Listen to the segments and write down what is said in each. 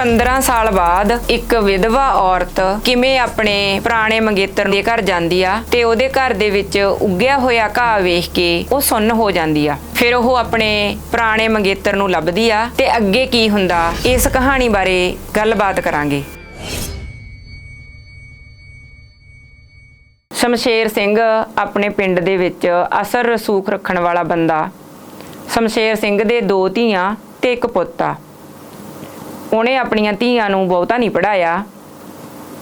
15 ਸਾਲ ਬਾਅਦ ਇੱਕ ਵਿਧਵਾ ਔਰਤ ਕਿਵੇਂ ਆਪਣੇ ਪੁਰਾਣੇ ਮੰਗੇਤਰ ਦੇ ਘਰ ਜਾਂਦੀ ਆ ਤੇ ਉਹਦੇ ਘਰ ਦੇ ਵਿੱਚ ਉੱਗਿਆ ਹੋਇਆ ਘਾਹ ਵੇਖ ਕੇ ਉਹ ਸੁੰਨ ਹੋ ਜਾਂਦੀ ਆ। ਫਿਰ ਉਹ ਆਪਣੇ ਪੁਰਾਣੇ ਮੰਗੇਤਰ ਨੂੰ ਲੱਭਦੀ ਆ ਤੇ ਅੱਗੇ ਕੀ ਹੁੰਦਾ ਇਸ ਕਹਾਣੀ ਬਾਰੇ ਗੱਲਬਾਤ ਕਰਾਂਗੇ। ਸ਼ਮਸ਼ੇਰ ਸਿੰਘ ਆਪਣੇ ਪਿੰਡ ਦੇ ਵਿੱਚ ਅਸਰ ਰਸੂਖ ਰੱਖਣ ਵਾਲਾ ਬੰਦਾ। ਸ਼ਮਸ਼ੇਰ ਸਿੰਘ ਦੇ ਦੋ ਧੀਆਂ ਤੇ ਇੱਕ ਪੁੱਤ ਆ। ਉਹਨੇ ਆਪਣੀਆਂ ਧੀਆਂ ਨੂੰ ਬਹੁਤਾ ਨਹੀਂ ਪੜਾਇਆ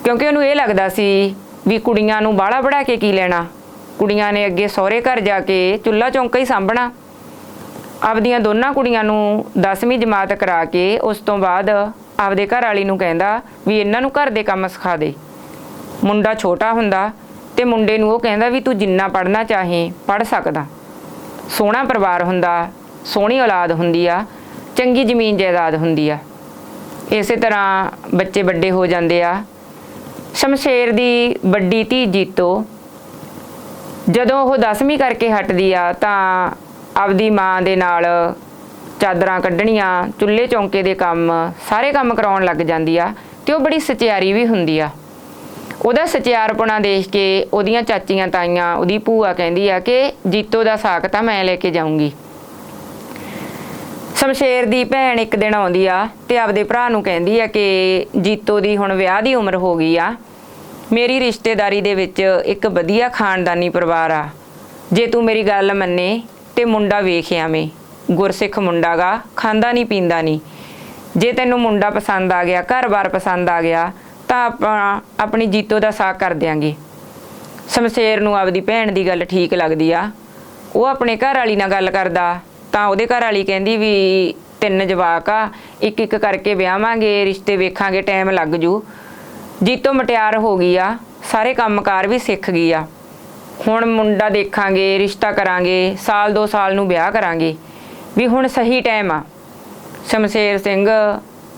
ਕਿਉਂਕਿ ਉਹਨੂੰ ਇਹ ਲੱਗਦਾ ਸੀ ਵੀ ਕੁੜੀਆਂ ਨੂੰ ਬਾਹਲਾ ਪੜਾ ਕੇ ਕੀ ਲੈਣਾ। ਕੁੜੀਆਂ ਨੇ ਅੱਗੇ ਸਹੁਰੇ ਘਰ ਜਾ ਕੇ ਚੁੱਲ੍ਹਾ ਚੌਂਕਾ ਹੀ ਸਾਂਭਣਾ। ਆਪਦੀਆਂ ਦੋਨਾਂ ਕੁੜੀਆਂ ਨੂੰ 10ਵੀਂ ਜਮਾਤ ਕਰਾ ਕੇ ਉਸ ਤੋਂ ਬਾਅਦ ਆਪਦੇ ਘਰ ਵਾਲੀ ਨੂੰ ਕਹਿੰਦਾ ਵੀ ਇਹਨਾਂ ਨੂੰ ਘਰ ਦੇ ਕੰਮ ਸਿਖਾ ਦੇ। ਮੁੰਡਾ ਛੋਟਾ ਹੁੰਦਾ ਤੇ ਮੁੰਡੇ ਨੂੰ ਉਹ ਕਹਿੰਦਾ ਵੀ ਤੂੰ ਜਿੰਨਾ ਪੜਨਾ ਚਾਹੇ ਪੜ ਸਕਦਾ। ਸੋਹਣਾ ਪਰਿਵਾਰ ਹੁੰਦਾ, ਸੋਹਣੀ ਔਲਾਦ ਹੁੰਦੀ ਆ, ਚੰਗੀ ਜ਼ਮੀਨ ਜਾਇਦਾਦ ਹੁੰਦੀ ਆ। ਇਸੇ ਤਰ੍ਹਾਂ ਬੱਚੇ ਵੱਡੇ ਹੋ ਜਾਂਦੇ ਆ। ਸ਼ਮਸ਼ੇਰ ਦੀ ਵੱਡੀ ਧੀ ਜੀਤੋ ਜਦੋਂ ਉਹ 10ਵੀਂ ਕਰਕੇ ਹਟਦੀ ਆ ਤਾਂ ਆਪਦੀ ਮਾਂ ਦੇ ਨਾਲ ਚਾਦਰਾਂ ਕੱਢਣੀਆਂ, ਚੁੱਲ੍ਹੇ ਚੌਂਕੇ ਦੇ ਕੰਮ, ਸਾਰੇ ਕੰਮ ਕਰਾਉਣ ਲੱਗ ਜਾਂਦੀ ਆ ਤੇ ਉਹ ਬੜੀ ਸਚਿਆਰੀ ਵੀ ਹੁੰਦੀ ਆ। ਉਹਦਾ ਸਚਿਆਰਪਣਾ ਦੇਖ ਕੇ ਉਹਦੀਆਂ ਚਾਚੀਆਂ ਤਾਈਆਂ, ਉਹਦੀ ਭੂਆ ਕਹਿੰਦੀ ਆ ਕਿ ਜੀਤੋ ਦਾ ਸਾਕ ਤਾਂ ਮੈਂ ਲੈ ਕੇ ਜਾਊਂਗੀ। ਸ਼ਮਸ਼ੇਰ ਦੀ ਭੈਣ ਇੱਕ ਦਿਨ ਆਉਂਦੀ ਆ ਤੇ ਆਪਦੇ ਭਰਾ ਨੂੰ ਕਹਿੰਦੀ ਆ ਕਿ ਜੀਤੋ ਦੀ ਹੁਣ ਵਿਆਹ ਦੀ ਉਮਰ ਹੋ ਗਈ ਆ। ਮੇਰੀ ਰਿਸ਼ਤੇਦਾਰੀ ਦੇ ਵਿੱਚ ਇੱਕ ਵਧੀਆ ਖਾਨਦਾਨੀ ਪਰਿਵਾਰ ਆ। ਜੇ ਤੂੰ ਮੇਰੀ ਗੱਲ ਮੰਨੇ ਤੇ ਮੁੰਡਾ ਵੇਖ ਆਵੇਂ। ਗੁਰਸਿੱਖ ਮੁੰਡਾ ਗਾ, ਖਾਂਦਾ ਨਹੀਂ ਪੀਂਦਾ ਨਹੀਂ ਜੇ ਤੈਨੂੰ ਮੁੰਡਾ ਪਸੰਦ ਆ ਗਿਆ, ਘਰ-ਬਾਰ ਪਸੰਦ ਆ ਗਿਆ, ਤਾਂ ਆਪਾਂ ਆਪਣੀ ਜੀਤੋ ਦਾ ਸਾਕ ਕਰ ਦਿਆਂਗੇ। ਸ਼ਮਸ਼ੇਰ ਨੂੰ ਆਪਦੀ ਭੈਣ ਦੀ ਗੱਲ ਠੀਕ ਲੱਗਦੀ ਆ। ਉਹ ਆਪਣੇ ਘਰ ਵਾਲੀ ਨਾਲ ਗੱਲ ਕਰਦਾ। ਤਾਂ ਉਹਦੇ ਘਰ ਵਾਲੀ ਕਹਿੰਦੀ ਵੀ ਤਿੰਨ ਜਵਾਕ ਆ, ਇੱਕ ਇੱਕ ਕਰਕੇ ਵਿਆਹਾਂਗੇ, ਰਿਸ਼ਤੇ ਵੇਖਾਂਗੇ ਟਾਈਮ ਲੱਗ ਜੂ। ਜੀਤੋ ਮਟਿਆਰ ਹੋ ਗਈ ਆ, ਸਾਰੇ ਕੰਮਕਾਰ ਵੀ ਸਿੱਖ ਗਈ ਆ। ਹੁਣ ਮੁੰਡਾ ਦੇਖਾਂਗੇ, ਰਿਸ਼ਤਾ ਕਰਾਂਗੇ, ਸਾਲ ਦੋ ਸਾਲ ਨੂੰ ਵਿਆਹ ਕਰਾਂਗੇ। ਵੀ ਹੁਣ ਸਹੀ ਟਾਈਮ ਆ। ਸ਼ਮਸ਼ੇਰ ਸਿੰਘ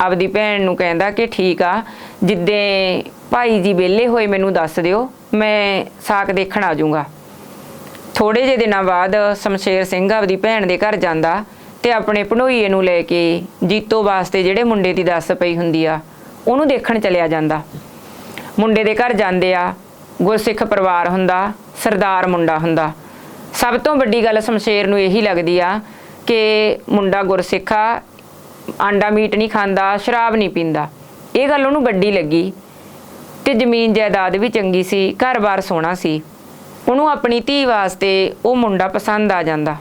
ਆਪਦੀ ਭੈਣ ਨੂੰ ਕਹਿੰਦਾ ਕਿ ਠੀਕ ਆ, ਜਿੱਦੇ ਭਾਈ ਜੀ ਵਿਹਲੇ ਹੋਏ ਮੈਨੂੰ ਦੱਸ ਦਿਓ, ਮੈਂ ਸਾਕ ਦੇਖਣ ਆ ਜਾਊਂਗਾ। ਥੋੜੇ ਜਿਹੇ ਦਿਨਾਂ ਬਾਅਦ ਸ਼ਮਸ਼ੇਰ ਸਿੰਘ ਆਪਦੀ ਭੈਣ ਦੇ ਘਰ ਜਾਂਦਾ ਤੇ ਆਪਣੇ ਭਣੋਈਏ ਨੂੰ ਲੈ ਕੇ ਜੀਤੋ ਵਾਸਤੇ ਜਿਹੜੇ ਮੁੰਡੇ ਦੀ ਦੱਸ ਪਈ ਹੁੰਦੀ ਆ, ਉਹਨੂੰ ਦੇਖਣ ਚਲਿਆ ਜਾਂਦਾ। ਮੁੰਡੇ ਦੇ ਘਰ ਜਾਂਦੇ ਆ, ਗੁਰਸਿੱਖ ਪਰਿਵਾਰ ਹੁੰਦਾ, ਸਰਦਾਰ ਮੁੰਡਾ ਹੁੰਦਾ। ਸਭ ਤੋਂ ਵੱਡੀ ਗੱਲ ਸ਼ਮਸ਼ੇਰ ਨੂੰ ਇਹੀ ਲੱਗਦੀ ਆ ਕਿ ਮੁੰਡਾ ਗੁਰਸਿੱਖ ਆ ਆਂਡਾ ਮੀਟ ਨਹੀਂ ਖਾਂਦਾ, ਸ਼ਰਾਬ ਨਹੀਂ ਪੀਂਦਾ। ਇਹ ਗੱਲ ਉਹਨੂੰ ਵੱਡੀ ਲੱਗੀ ਤੇ ਜ਼ਮੀਨ ਜਾਇਦਾਦ ਵੀ ਚੰਗੀ ਸੀ, ਘਰ-ਬਾਰ ਸੋਹਣਾ ਸੀ। ਉਹਨੂੰ ਆਪਣੀ ਧੀ ਵਾਸਤੇ ਉਹ ਮੁੰਡਾ ਪਸੰਦ ਆ ਜਾਂਦਾ।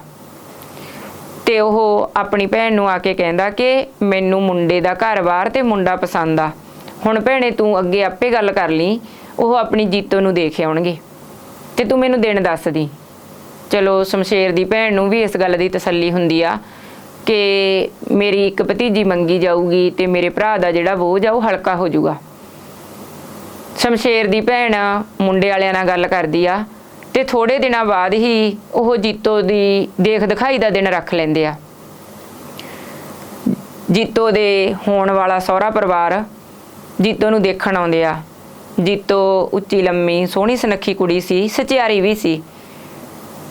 ਤੇ ਉਹ ਆਪਣੀ ਭੈਣ ਨੂੰ ਆ ਕੇ ਕਹਿੰਦਾ ਕਿ ਮੈਨੂੰ ਮੁੰਡੇ ਦਾ ਘਰ-ਬਾਰ ਤੇ ਮੁੰਡਾ ਪਸੰਦ ਆ। ਹੁਣ ਭੈਣੇ, ਤੂੰ ਅੱਗੇ ਆਪੇ ਗੱਲ ਕਰ ਲਈ, ਉਹ ਆਪਣੀ ਜੀਤੋ ਨੂੰ ਦੇਖ ਆਉਣਗੇ। ਤੇ ਤੂੰ ਮੈਨੂੰ ਦਿਨ ਦੱਸ ਦੀ। ਚਲੋ, ਸ਼ਮਸ਼ੇਰ ਦੀ ਭੈਣ ਨੂੰ ਵੀ ਇਸ ਗੱਲ ਦੀ ਤਸੱਲੀ ਹੁੰਦੀ ਆ ਕਿ ਮੇਰੀ ਇੱਕ ਭਤੀਜੀ ਮੰਗੀ ਜਾਊਗੀ ਤੇ ਮੇਰੇ ਭਰਾ ਦਾ ਜਿਹੜਾ ਬੋਝ ਆ, ਉਹ ਹਲਕਾ ਹੋ ਜਾਊਗਾ। ਸ਼ਮਸ਼ੇਰ ਦੀ ਭੈਣ ਮੁੰਡੇ ਵਾਲਿਆਂ ਨਾਲ ਗੱਲ ਕਰਦੀ ਆ। ਤੇ ਥੋੜੇ ਦਿਨਾਂ ਬਾਅਦ ਹੀ ਉਹ ਜੀਤੋ ਦੀ ਦੇਖ ਦਿਖਾਈ ਦਾ ਦਿਨ ਰੱਖ ਲੈਂਦੇ ਆ। ਜੀਤੋ ਦੇ ਹੋਣ ਵਾਲਾ ਸਹੁਰਾ ਪਰਿਵਾਰ ਜੀਤੋ ਨੂੰ ਦੇਖਣ ਆਉਂਦੇ ਆ। ਜੀਤੋ ਉੱਚੀ, ਲੰਮੀ, ਸੋਹਣੀ, ਸੁਨੱਖੀ ਕੁੜੀ ਸੀ, ਸਚਿਆਰੀ ਵੀ ਸੀ।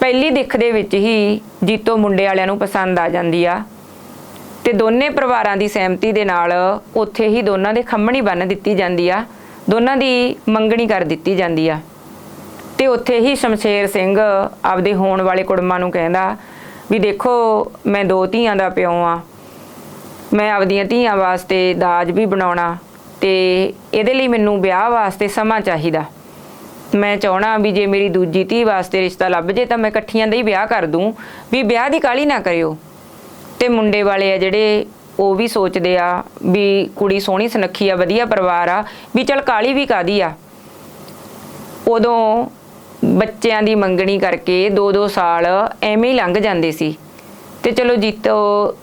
ਪਹਿਲੀ ਦਿੱਖ ਦੇ ਵਿੱਚ ਹੀ ਜੀਤੋ ਮੁੰਡੇ ਵਾਲਿਆਂ ਨੂੰ ਪਸੰਦ ਆ ਜਾਂਦੀ ਆ ਤੇ ਦੋਨੇ ਪਰਿਵਾਰਾਂ ਦੀ ਸਹਿਮਤੀ ਦੇ ਨਾਲ ਉੱਥੇ ਹੀ ਦੋਨਾਂ ਦੇ ਖੰਮਣੀ ਬੰਨ ਦਿੱਤੀ ਜਾਂਦੀ ਆ। ਦੋਨਾਂ ਦੀ ਮੰਗਣੀ ਕਰ ਦਿੱਤੀ ਜਾਂਦੀ ਆ। ਤੇ ਉੱਥੇ ਹੀ ਸ਼ਮਸ਼ੇਰ ਸਿੰਘ ਆਪਦੇ ਹੋਣ ਵਾਲੇ ਕੁੜਮਾਂ ਨੂੰ ਕਹਿੰਦਾ ਵੀ ਦੇਖੋ, ਮੈਂ ਦੋ ਧੀਆਂ ਦਾ ਪਿਓ ਆ ਮੈਂ ਆਪਦੀਆਂ ਧੀਆਂ ਵਾਸਤੇ ਦਾਜ ਵੀ ਬਣਾਉਣਾ ਤੇ ਇਹਦੇ ਲਈ ਮੈਨੂੰ ਵਿਆਹ ਵਾਸਤੇ ਸਮਾਂ ਚਾਹੀਦਾ। ਮੈਂ ਚਾਹਣਾ ਵੀ ਜੇ ਮੇਰੀ ਦੂਜੀ ਧੀ ਵਾਸਤੇ ਰਿਸ਼ਤਾ ਲੱਭ ਜੇ ਤਾਂ ਮੈਂ ਇਕੱਠੀਆਂ ਦਾ ਹੀ ਵਿਆਹ ਕਰ ਦੂੰ, ਵੀ ਵਿਆਹ ਦੀ ਕਾਲੀ ਨਾ ਕਰਿਓ। ਤੇ ਮੁੰਡੇ ਵਾਲੇ ਆ ਜਿਹੜੇ, ਉਹ ਵੀ ਸੋਚਦੇ ਆ ਵੀ ਕੁੜੀ ਸੋਹਣੀ ਸੁਨੱਖੀ ਆ, ਵਧੀਆ ਪਰਿਵਾਰ ਆ, ਵੀ ਚਲ ਕਾਲੀ ਵੀ ਕਾਦੀ ਆ। ਉਦੋਂ ਬੱਚਿਆਂ ਦੀ ਮੰਗਣੀ ਕਰਕੇ 2-2 ਸਾਲ ਐਵੇਂ ਹੀ ਲੰਘ ਜਾਂਦੇ ਸੀ। ਤੇ ਚਲੋ ਜੀਤੋ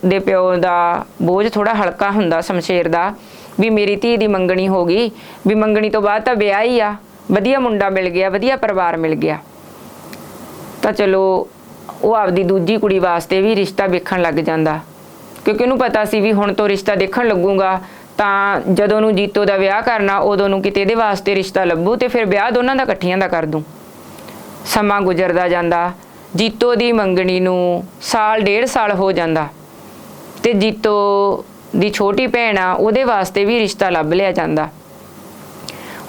ਦੇ ਪਿਓ ਦਾ ਬੋਝ ਥੋੜਾ ਹਲਕਾ ਹੁੰਦਾ ਸ਼ਮਸ਼ੇਰ ਦਾ, ਵੀ ਮੇਰੀ ਧੀ ਦੀ ਮੰਗਣੀ ਹੋ ਗਈ, ਵੀ ਮੰਗਣੀ ਤੋਂ ਬਾਅਦ ਤਾਂ ਵਿਆਹ ਹੀ ਆ, ਵਧੀਆ ਮੁੰਡਾ ਮਿਲ ਗਿਆ, ਵਧੀਆ ਪਰਿਵਾਰ ਮਿਲ ਗਿਆ। ਤਾਂ ਚਲੋ ਉਹ ਆਪਦੀ ਦੂਜੀ ਕੁੜੀ ਵਾਸਤੇ ਵੀ ਰਿਸ਼ਤਾ ਵੇਖਣ ਲੱਗ ਜਾਂਦਾ। ਕਿਉਂਕਿ ਉਹਨੂੰ ਪਤਾ ਸੀ ਵੀ ਹੁਣ ਤੋਂ ਰਿਸ਼ਤਾ ਦੇਖਣ ਲੱਗੂਗਾ, ਤਾਂ ਜਦੋਂ ਨੂੰ ਜੀਤੋ ਦਾ ਵਿਆਹ ਕਰਨਾ, ਉਦੋਂ ਨੂੰ ਕਿਤੇ ਇਹਦੇ ਵਾਸਤੇ ਰਿਸ਼ਤਾ ਲੱਭੂ ਤੇ ਫਿਰ ਵਿਆਹ ਦੋਨਾਂ ਦਾ ਇਕੱਠੀਆਂ ਦਾ ਕਰ ਦੂੰ। ਸਮਾਂ ਗੁਜ਼ਰਦਾ ਜਾਂਦਾ, ਜੀਤੋ ਦੀ ਮੰਗਣੀ ਨੂੰ ਸਾਲ ਡੇਢ ਸਾਲ ਹੋ ਜਾਂਦਾ ਤੇ ਜੀਤੋ ਦੀ ਛੋਟੀ ਭੈਣ ਆ, ਉਹਦੇ ਵਾਸਤੇ ਵੀ ਰਿਸ਼ਤਾ ਲੱਭ ਲਿਆ ਜਾਂਦਾ।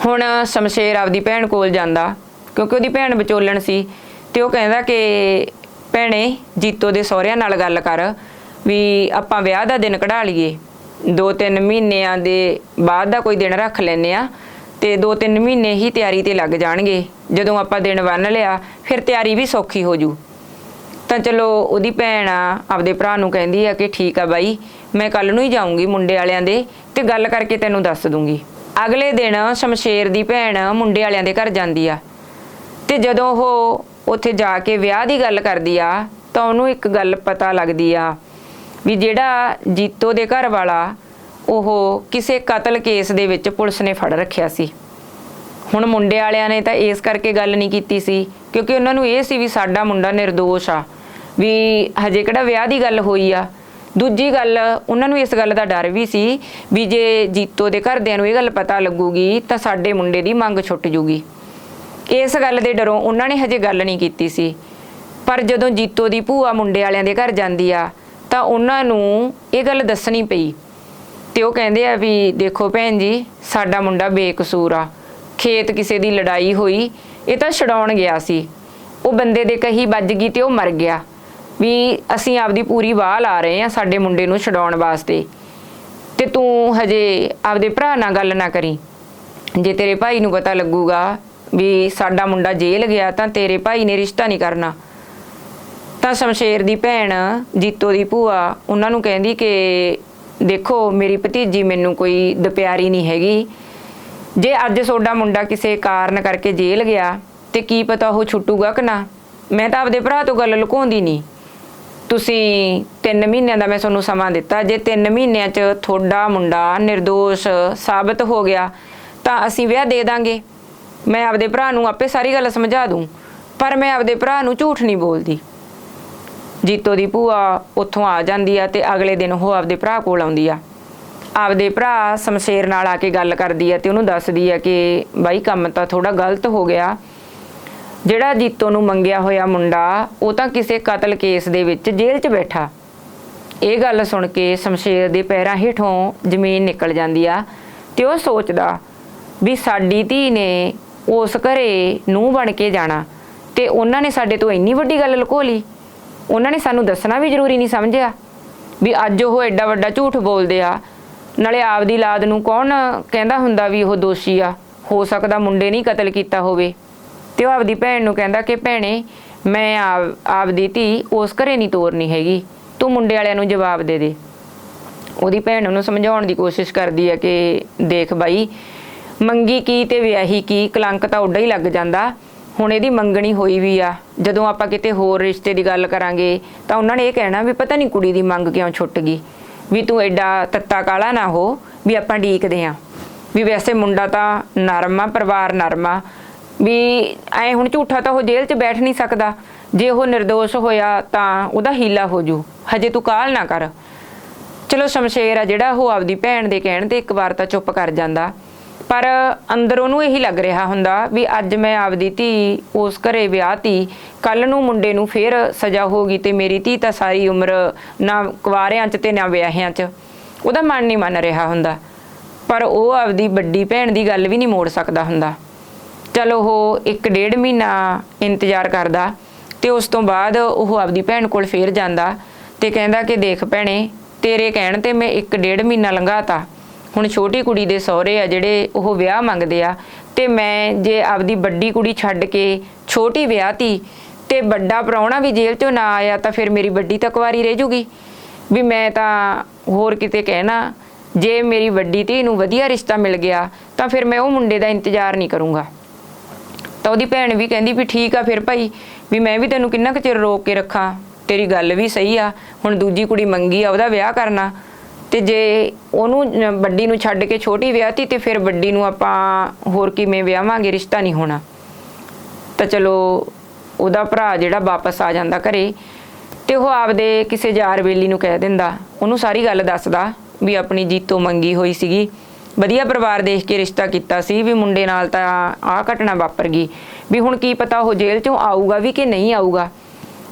ਹੁਣ ਸ਼ਮਸ਼ੇਰ ਆਪਦੀ ਭੈਣ ਕੋਲ ਜਾਂਦਾ, ਕਿਉਂਕਿ ਉਹਦੀ ਭੈਣ ਵਿਚੋਲਣ ਸੀ ਤੇ ਉਹ ਕਹਿੰਦਾ ਕਿ ਭੈਣੇ, ਜੀਤੋ ਦੇ ਸਹੁਰਿਆਂ ਨਾਲ ਗੱਲ ਕਰ ਵੀ ਆਪਾਂ ਵਿਆਹ ਦਾ ਦਿਨ ਕਢਾ ਲਈਏ। ਦੋ ਤਿੰਨ ਮਹੀਨਿਆਂ ਦੇ ਬਾਅਦ ਦਾ ਕੋਈ ਦਿਨ ਰੱਖ ਲੈਨੇ ਆ ਤੇ ਦੋ ਤਿੰਨ ਮਹੀਨੇ ਹੀ ਤਿਆਰੀ ਤੇ ਲੱਗ ਜਾਣਗੇ। ਜਦੋਂ ਆਪਾਂ ਦਿਨ ਬੰਨ ਲਿਆ, ਫਿਰ ਤਿਆਰੀ ਵੀ ਸੌਖੀ ਹੋ ਜੂ। ਤਾਂ ਚਲੋ, ਉਹਦੀ ਭੈਣ ਆ, ਆਪਦੇ ਭਰਾ ਨੂੰ ਕਹਿੰਦੀ ਆ ਕਿ ਠੀਕ ਆ ਬਾਈ, ਮੈਂ ਕੱਲ ਨੂੰ ਹੀ ਜਾਊਂਗੀ ਮੁੰਡੇ ਵਾਲਿਆਂ ਦੇ ਤੇ ਗੱਲ ਕਰਕੇ ਤੈਨੂੰ ਦੱਸ ਦੂੰਗੀ। ਅਗਲੇ ਦਿਨ ਸ਼ਮਸ਼ੇਰ ਦੀ ਭੈਣ ਮੁੰਡੇ ਵਾਲਿਆਂ ਦੇ ਘਰ ਜਾਂਦੀ ਆ। ਤੇ ਜਦੋਂ ਉਹ ਉੱਥੇ ਜਾ ਕੇ ਵਿਆਹ ਦੀ ਗੱਲ ਕਰਦੀ ਆ, ਤਾਂ ਉਹਨੂੰ ਇੱਕ ਗੱਲ ਪਤਾ ਲੱਗਦੀ ਆ ਵੀ ਜਿਹੜਾ ਜੀਤੋ ਦੇ ਘਰ ਵਾਲਾ ਉਹ ਕਿਸੇ ਕਤਲ ਕੇਸ ਦੇ ਵਿੱਚ ਪੁਲਿਸ ਨੇ ਫੜ ਰੱਖਿਆ ਸੀ। ਹੁਣ ਮੁੰਡੇ ਵਾਲਿਆਂ ਨੇ ਤਾਂ ਇਸ ਕਰਕੇ ਗੱਲ ਨਹੀਂ ਕੀਤੀ ਸੀ, ਕਿਉਂਕਿ ਉਹਨਾਂ ਨੂੰ ਇਹ ਸੀ ਵੀ ਸਾਡਾ ਮੁੰਡਾ નિર્ਦੋਸ਼ ਆ, ਵੀ ਹਜੇ ਕਿਹੜਾ ਵਿਆਹ ਦੀ ਗੱਲ ਹੋਈ ਆ। ਦੂਜੀ ਗੱਲ, ਉਹਨਾਂ ਨੂੰ ਇਸ ਗੱਲ ਦਾ ਡਰ ਵੀ ਸੀ ਵੀ ਜੇ ਜੀਤੋ ਦੇ ਘਰਦਿਆਂ ਨੂੰ ਇਹ ਗੱਲ ਪਤਾ ਲੱਗੂਗੀ ਤਾਂ ਸਾਡੇ ਮੁੰਡੇ ਦੀ ਮੰਗ ਛੁੱਟ ਜੂਗੀ। ਇਸ ਗੱਲ ਦੇ ਡਰੋਂ ਉਹਨਾਂ ਨੇ ਹਜੇ ਗੱਲ ਨਹੀਂ ਕੀਤੀ ਸੀ। ਪਰ ਜਦੋਂ ਜੀਤੋ ਦੀ ਭੂਆ ਮੁੰਡੇ ਵਾਲਿਆਂ ਦੇ ਘਰ ਜਾਂਦੀ ਆ, ਤਾਂ ਉਹਨਾਂ ਨੂੰ ਇਹ ਗੱਲ ਦੱਸਣੀ ਪਈ ਤੇ ਉਹ ਕਹਿੰਦੇ ਆ ਵੀ ਦੇਖੋ ਭੈਣ ਜੀ, ਸਾਡਾ ਮੁੰਡਾ ਬੇਕਸੂਰ ਆ। ਖੇਤ ਕਿਸੇ ਦੀ ਲੜਾਈ ਹੋਈ, ਇਹ ਤਾਂ ਛਡਾਉਣ ਗਿਆ ਸੀ। ਉਹ ਬੰਦੇ ਦੇ ਕਹੀ ਵੱਜ ਗਈ ਤੇ ਉਹ ਮਰ ਗਿਆ। ਵੀ ਅਸੀਂ ਆਪਦੀ ਪੂਰੀ ਵਾਹ ਲਾ ਰਹੇ ਆ ਸਾਡੇ ਮੁੰਡੇ ਨੂੰ ਛਡਾਉਣ ਵਾਸਤੇ। ਤੇ ਤੂੰ ਹਜੇ ਆਪਦੇ ਭਰਾ ਨਾਲ ਗੱਲ ਨਾ ਕਰੀ। ਜੇ ਤੇਰੇ ਭਾਈ ਨੂੰ ਪਤਾ ਲੱਗੂਗਾ ਵੀ ਸਾਡਾ ਮੁੰਡਾ ਜੇਲ੍ਹ ਗਿਆ ਤਾਂ ਤੇਰੇ ਭਾਈ ਨੇ ਰਿਸ਼ਤਾ ਨਹੀਂ ਕਰਨਾ। ਤਾਂ ਸ਼ਮਸ਼ੇਰ ਦੀ ਭੈਣ, ਜੀਤੋ ਦੀ ਭੂਆ, ਉਹਨਾਂ ਨੂੰ ਕਹਿੰਦੀ ਕਿ ਦੇਖੋ, ਮੇਰੀ ਭਤੀਜੀ ਮੈਨੂੰ ਕੋਈ ਦੁਪਿਆਰੀ ਨਹੀਂ ਹੈਗੀ। ਜੇ ਅੱਜ ਤੁਹਾਡਾ ਮੁੰਡਾ ਕਿਸੇ ਕਾਰਨ ਕਰਕੇ ਜੇਲ੍ਹ ਗਿਆ, ਤੇ ਕੀ ਪਤਾ ਉਹ ਛੁੱਟੂਗਾ ਕਿ ਨਾ? ਮੈਂ ਤਾਂ ਆਪਦੇ ਭਰਾ ਤੋਂ ਗੱਲ ਲੁਕਾਉਂਦੀ ਨਹੀਂ। ਤੁਸੀਂ 3 ਮਹੀਨਿਆਂ ਦਾ ਮੈਂ ਤੁਹਾਨੂੰ ਸਮਾਂ ਦਿੱਤਾ। ਜੇ 3 ਮਹੀਨਿਆਂ 'ਚ ਤੁਹਾਡਾ ਮੁੰਡਾ નિર્ਦੋਸ਼ ਸਾਬਤ ਹੋ ਗਿਆ, ਤਾਂ ਅਸੀਂ ਵਿਆਹ ਦੇ ਦਾਂਗੇ। ਮੈਂ ਆਪਦੇ ਭਰਾ ਨੂੰ ਆਪੇ ਸਾਰੀ ਗੱਲ ਸਮਝਾ ਦੂੰ, ਪਰ ਮੈਂ ਆਪਦੇ ਭਰਾ ਨੂੰ ਝੂਠ ਨਹੀਂ ਬੋਲਦੀ। ਜੀਤੋ ਦੀ ਭੂਆ ਉੱਥੋਂ ਆ ਜਾਂਦੀ ਆ ਤੇ ਅਗਲੇ ਦਿਨ ਉਹ ਆਪਦੇ ਭਰਾ ਕੋਲ ਆਉਂਦੀ ਆ। ਆਪਦੇ ਭਰਾ ਸ਼ਮਸ਼ੇਰ ਨਾਲ ਆ ਕੇ ਗੱਲ ਕਰਦੀ ਆ ਤੇ ਉਹਨੂੰ ਦੱਸਦੀ ਆ ਕਿ ਬਾਈ, ਕੰਮ ਤਾਂ ਥੋੜਾ ਗਲਤ ਹੋ ਗਿਆ। ਜਿਹੜਾ ਜੀਤੋ ਨੂੰ ਮੰਗਿਆ ਹੋਇਆ ਮੁੰਡਾ, ਉਹ ਤਾਂ ਕਿਸੇ ਕਤਲ ਕੇਸ ਦੇ ਵਿੱਚ ਜੇਲ੍ਹ 'ਚ ਬੈਠਾ। ਇਹ ਗੱਲ ਸੁਣ ਕੇ ਸ਼ਮਸ਼ੇਰ ਦੇ ਪੈਰਾਂ ਹੇਠੋਂ ਜ਼ਮੀਨ ਨਿਕਲ ਜਾਂਦੀ ਆ ਤੇ ਉਹ ਸੋਚਦਾ ਵੀ ਸਾਡੀ ਧੀ ਨੇ ਉਸ ਘਰੇ ਨੂੰ ਬਣ ਕੇ ਜਾਣਾ ਤੇ ਉਹਨਾਂ ਨੇ ਸਾਡੇ ਤੋਂ ਇੰਨੀ ਵੱਡੀ ਗੱਲ ਲੁਕੋ ਲਈ। ਉਹਨਾਂ ਨੇ ਸਾਨੂੰ ਦੱਸਣਾ ਵੀ ਜ਼ਰੂਰੀ ਨਹੀਂ ਸਮਝਿਆ ਵੀ ਅੱਜ ਉਹ ਐਡਾ ਵੱਡਾ ਝੂਠ ਬੋਲਦੇ ਆ। ਨਾਲੇ ਆਪਦੀ ਔਲਾਦ ਨੂੰ ਕੌਣ ਕਹਿੰਦਾ ਹੁੰਦਾ ਵੀ ਉਹ ਦੋਸ਼ੀ ਆ? ਹੋ ਸਕਦਾ ਮੁੰਡੇ ਨਹੀਂ ਕਤਲ ਕੀਤਾ ਹੋਵੇ। ਤੇ ਉਹ ਆਪਦੀ ਭੈਣ ਨੂੰ ਕਹਿੰਦਾ ਕਿ ਭੈਣੇ, ਮੈਂ ਆਪ- ਆਪਦੀ ਧੀ ਉਸ ਘਰੇ ਨਹੀਂ ਤੋਰਨੀ ਹੈਗੀ। ਤੂੰ ਮੁੰਡੇ ਵਾਲਿਆਂ ਨੂੰ ਜਵਾਬ ਦੇ ਦੇ। ਉਹਦੀ ਭੈਣ ਉਹਨੂੰ ਸਮਝਾਉਣ ਦੀ ਕੋਸ਼ਿਸ਼ ਕਰਦੀ ਹੈ ਕਿ ਦੇਖ ਬਾਈ, ਮੰਗੀ ਕੀ ਤੇ ਵਿਆਹੀ ਕੀ, ਕਲੰਕ ਤਾਂ ਉੱਡਾ ਹੀ ਲੱਗ ਜਾਂਦਾ। ਹੁਣ ਇਹਦੀ ਮੰਗਣੀ ਹੋਈ ਵੀ ਆ। ਜਦੋਂ ਆਪਾਂ ਕਿਤੇ ਹੋਰ ਰਿਸ਼ਤੇ ਦੀ ਗੱਲ ਕਰਾਂਗੇ, ਤਾਂ ਉਹਨਾਂ ਨੇ ਇਹ ਕਹਿਣਾ ਵੀ ਪਤਾ ਨਹੀਂ ਕੁੜੀ ਦੀ ਮੰਗ ਕਿਉਂ ਛੁੱਟ ਗਈ। ਵੀ ਤੂੰ ਐਡਾ ਤੱਤਾ ਕਾਲਾ ਨਾ ਹੋ ਵੀ ਆਪਾਂ ਢੀਕਦੇ ਆਂ। ਵੀ ਵੈਸੇ ਮੁੰਡਾ ਤਾਂ ਨਰਮ ਆ, ਪਰਿਵਾਰ ਨਰਮ ਆ। ਵੀ ਐ ਹੁਣ ਝੂਠਾ ਤਾਂ ਉਹ ਜੇਲ੍ਹ 'ਚ ਬੈਠ ਨਹੀਂ ਸਕਦਾ। ਜੇ ਉਹ નિર્ਦੋਸ਼ ਹੋਇਆ ਤਾਂ ਉਹਦਾ ਹੀਲਾ ਹੋ ਜੂ। ਹਜੇ ਤੂੰ ਕਾਲ ਨਾ ਕਰ। ਚਲੋ ਸ਼ਮਸ਼ੇਰ ਆ ਜਿਹੜਾ ਉਹ ਆਪਦੀ ਭੈਣ ਦੇ ਕਹਿਣ ਤੇ ਇੱਕ ਵਾਰ ਤਾਂ ਚੁੱਪ ਕਰ ਜਾਂਦਾ। ਪਰ ਅੰਦਰ ਉਹਨੂੰ ਇਹੀ ਲੱਗ ਰਿਹਾ ਹੁੰਦਾ ਵੀ ਅੱਜ ਮੈਂ ਆਪਦੀ ਧੀ ਉਸ ਘਰੇ ਵਿਆਹਤੀ ਕੱਲ ਨੂੰ ਮੁੰਡੇ ਨੂੰ ਫੇਰ ਸਜ਼ਾ ਹੋਗੀ ਤੇ ਮੇਰੀ ਧੀ ਤਾਂ ਸਾਰੀ ਉਮਰ ਨਾ ਕੁਵਾਰਿਆਂ 'ਚ ਤੇ ਨਾ ਵਿਆਹਿਆਂ 'ਚ। ਉਹਦਾ ਮਨ ਨਹੀਂ ਮੰਨ ਰਿਹਾ ਹੁੰਦਾ। ਪਰ ਉਹ ਆਪਦੀ ਵੱਡੀ ਭੈਣ ਦੀ ਗੱਲ ਵੀ ਨਹੀਂ ਮੋੜ ਸਕਦਾ ਹੁੰਦਾ। ਚਲੋ ਉਹ ਇੱਕ ਡੇਢ ਮਹੀਨਾ ਇੰਤਜ਼ਾਰ ਕਰਦਾ ਤੇ ਉਸ ਤੋਂ ਬਾਅਦ ਉਹ ਆਪਦੀ ਭੈਣ ਕੋਲ ਫੇਰ ਜਾਂਦਾ ਤੇ ਕਹਿੰਦਾ ਕਿ ਦੇਖ ਭੈਣੇ, ਤੇਰੇ ਕਹਿਣ ਤੇ ਮੈਂ ਇੱਕ ਡੇਢ ਮਹੀਨਾ ਲੰਘਾਤਾ। ਹੁਣ ਛੋਟੀ ਕੁੜੀ ਦੇ ਸਹੁਰੇ ਆ ਜਿਹੜੇ ਉਹ ਵਿਆਹ ਮੰਗਦੇ ਆ ਤੇ ਮੈਂ ਜੇ ਆਪਦੀ ਵੱਡੀ ਕੁੜੀ ਛੱਡ ਕੇ ਛੋਟੀ ਵਿਆਹਤੀ ਤੇ ਵੱਡਾ ਪ੍ਰਾਹੁਣਾ ਵੀ ਜੇਲ੍ਹ ਚੋਂ ਨਾ ਆਇਆ ਤਾਂ ਫਿਰ ਮੇਰੀ ਵੱਡੀ ਤਾਂ ਕੁਆਰੀ ਰਹਿ ਜੂਗੀ। ਵੀ ਮੈਂ ਤਾਂ ਹੋਰ ਕਿਤੇ ਕਹਿਣਾ, ਜੇ ਮੇਰੀ ਵੱਡੀ ਧੀ ਨੂੰ ਵਧੀਆ ਰਿਸ਼ਤਾ ਮਿਲ ਗਿਆ ਤਾਂ ਫਿਰ ਮੈਂ ਉਹ ਮੁੰਡੇ ਦਾ ਇੰਤਜ਼ਾਰ ਨਹੀਂ ਕਰੂੰਗਾ। ਤਾਂ ਉਹਦੀ ਭੈਣ ਵੀ ਕਹਿੰਦੀ ਵੀ ਠੀਕ ਆ ਫਿਰ ਭਾਈ, ਵੀ ਮੈਂ ਵੀ ਤੈਨੂੰ ਕਿੰਨਾ ਕੁ ਚਿਰ ਰੋਕ ਕੇ ਰੱਖਾਂ, ਤੇਰੀ ਗੱਲ ਵੀ ਸਹੀ ਆ, ਹੁਣ ਦੂਜੀ ਕੁੜੀ ਮੰਗੀ ਆ, ਉਹਦਾ ਵਿਆਹ ਕਰਨਾ ਤੇ ਜੇ ਉਹਨੂੰ ਵੱਡੀ ਨੂੰ ਛੱਡ ਕੇ ਛੋਟੀ ਵਿਆਹਤੀ ਤੇ ਫਿਰ ਵੱਡੀ ਨੂੰ ਆਪਾਂ ਹੋਰ ਕਿਵੇਂ ਵਿਆਹਾਂਗੇ, ਰਿਸ਼ਤਾ ਨਹੀਂ ਹੋਣਾ। ਤਾਂ ਚਲੋ, ਉਹਦਾ ਭਰਾ ਜਿਹੜਾ ਵਾਪਸ ਆ ਜਾਂਦਾ ਘਰੇ ਤੇ ਉਹ ਆਪਦੇ ਕਿਸੇ ਯਾਰ ਬੇਲੀ ਨੂੰ ਕਹਿ ਦਿੰਦਾ। ਉਹਨੂੰ ਸਾਰੀ ਗੱਲ ਦੱਸਦਾ ਵੀ ਆਪਣੀ ਜੀਤੋ ਮੰਗੀ ਹੋਈ ਸੀਗੀ। ਵਧੀਆ ਪਰਿਵਾਰ ਦੇਖ ਕੇ ਰਿਸ਼ਤਾ ਕੀਤਾ ਸੀ ਵੀ ਮੁੰਡੇ ਨਾਲ ਤਾਂ ਆਹ ਘਟਨਾ ਵਾਪਰ ਗਈ। ਵੀ ਹੁਣ ਕੀ ਪਤਾ ਉਹ ਜੇਲ੍ਹ ਚੋਂ ਆਊਗਾ ਵੀ ਕਿ ਨਹੀਂ ਆਊਗਾ।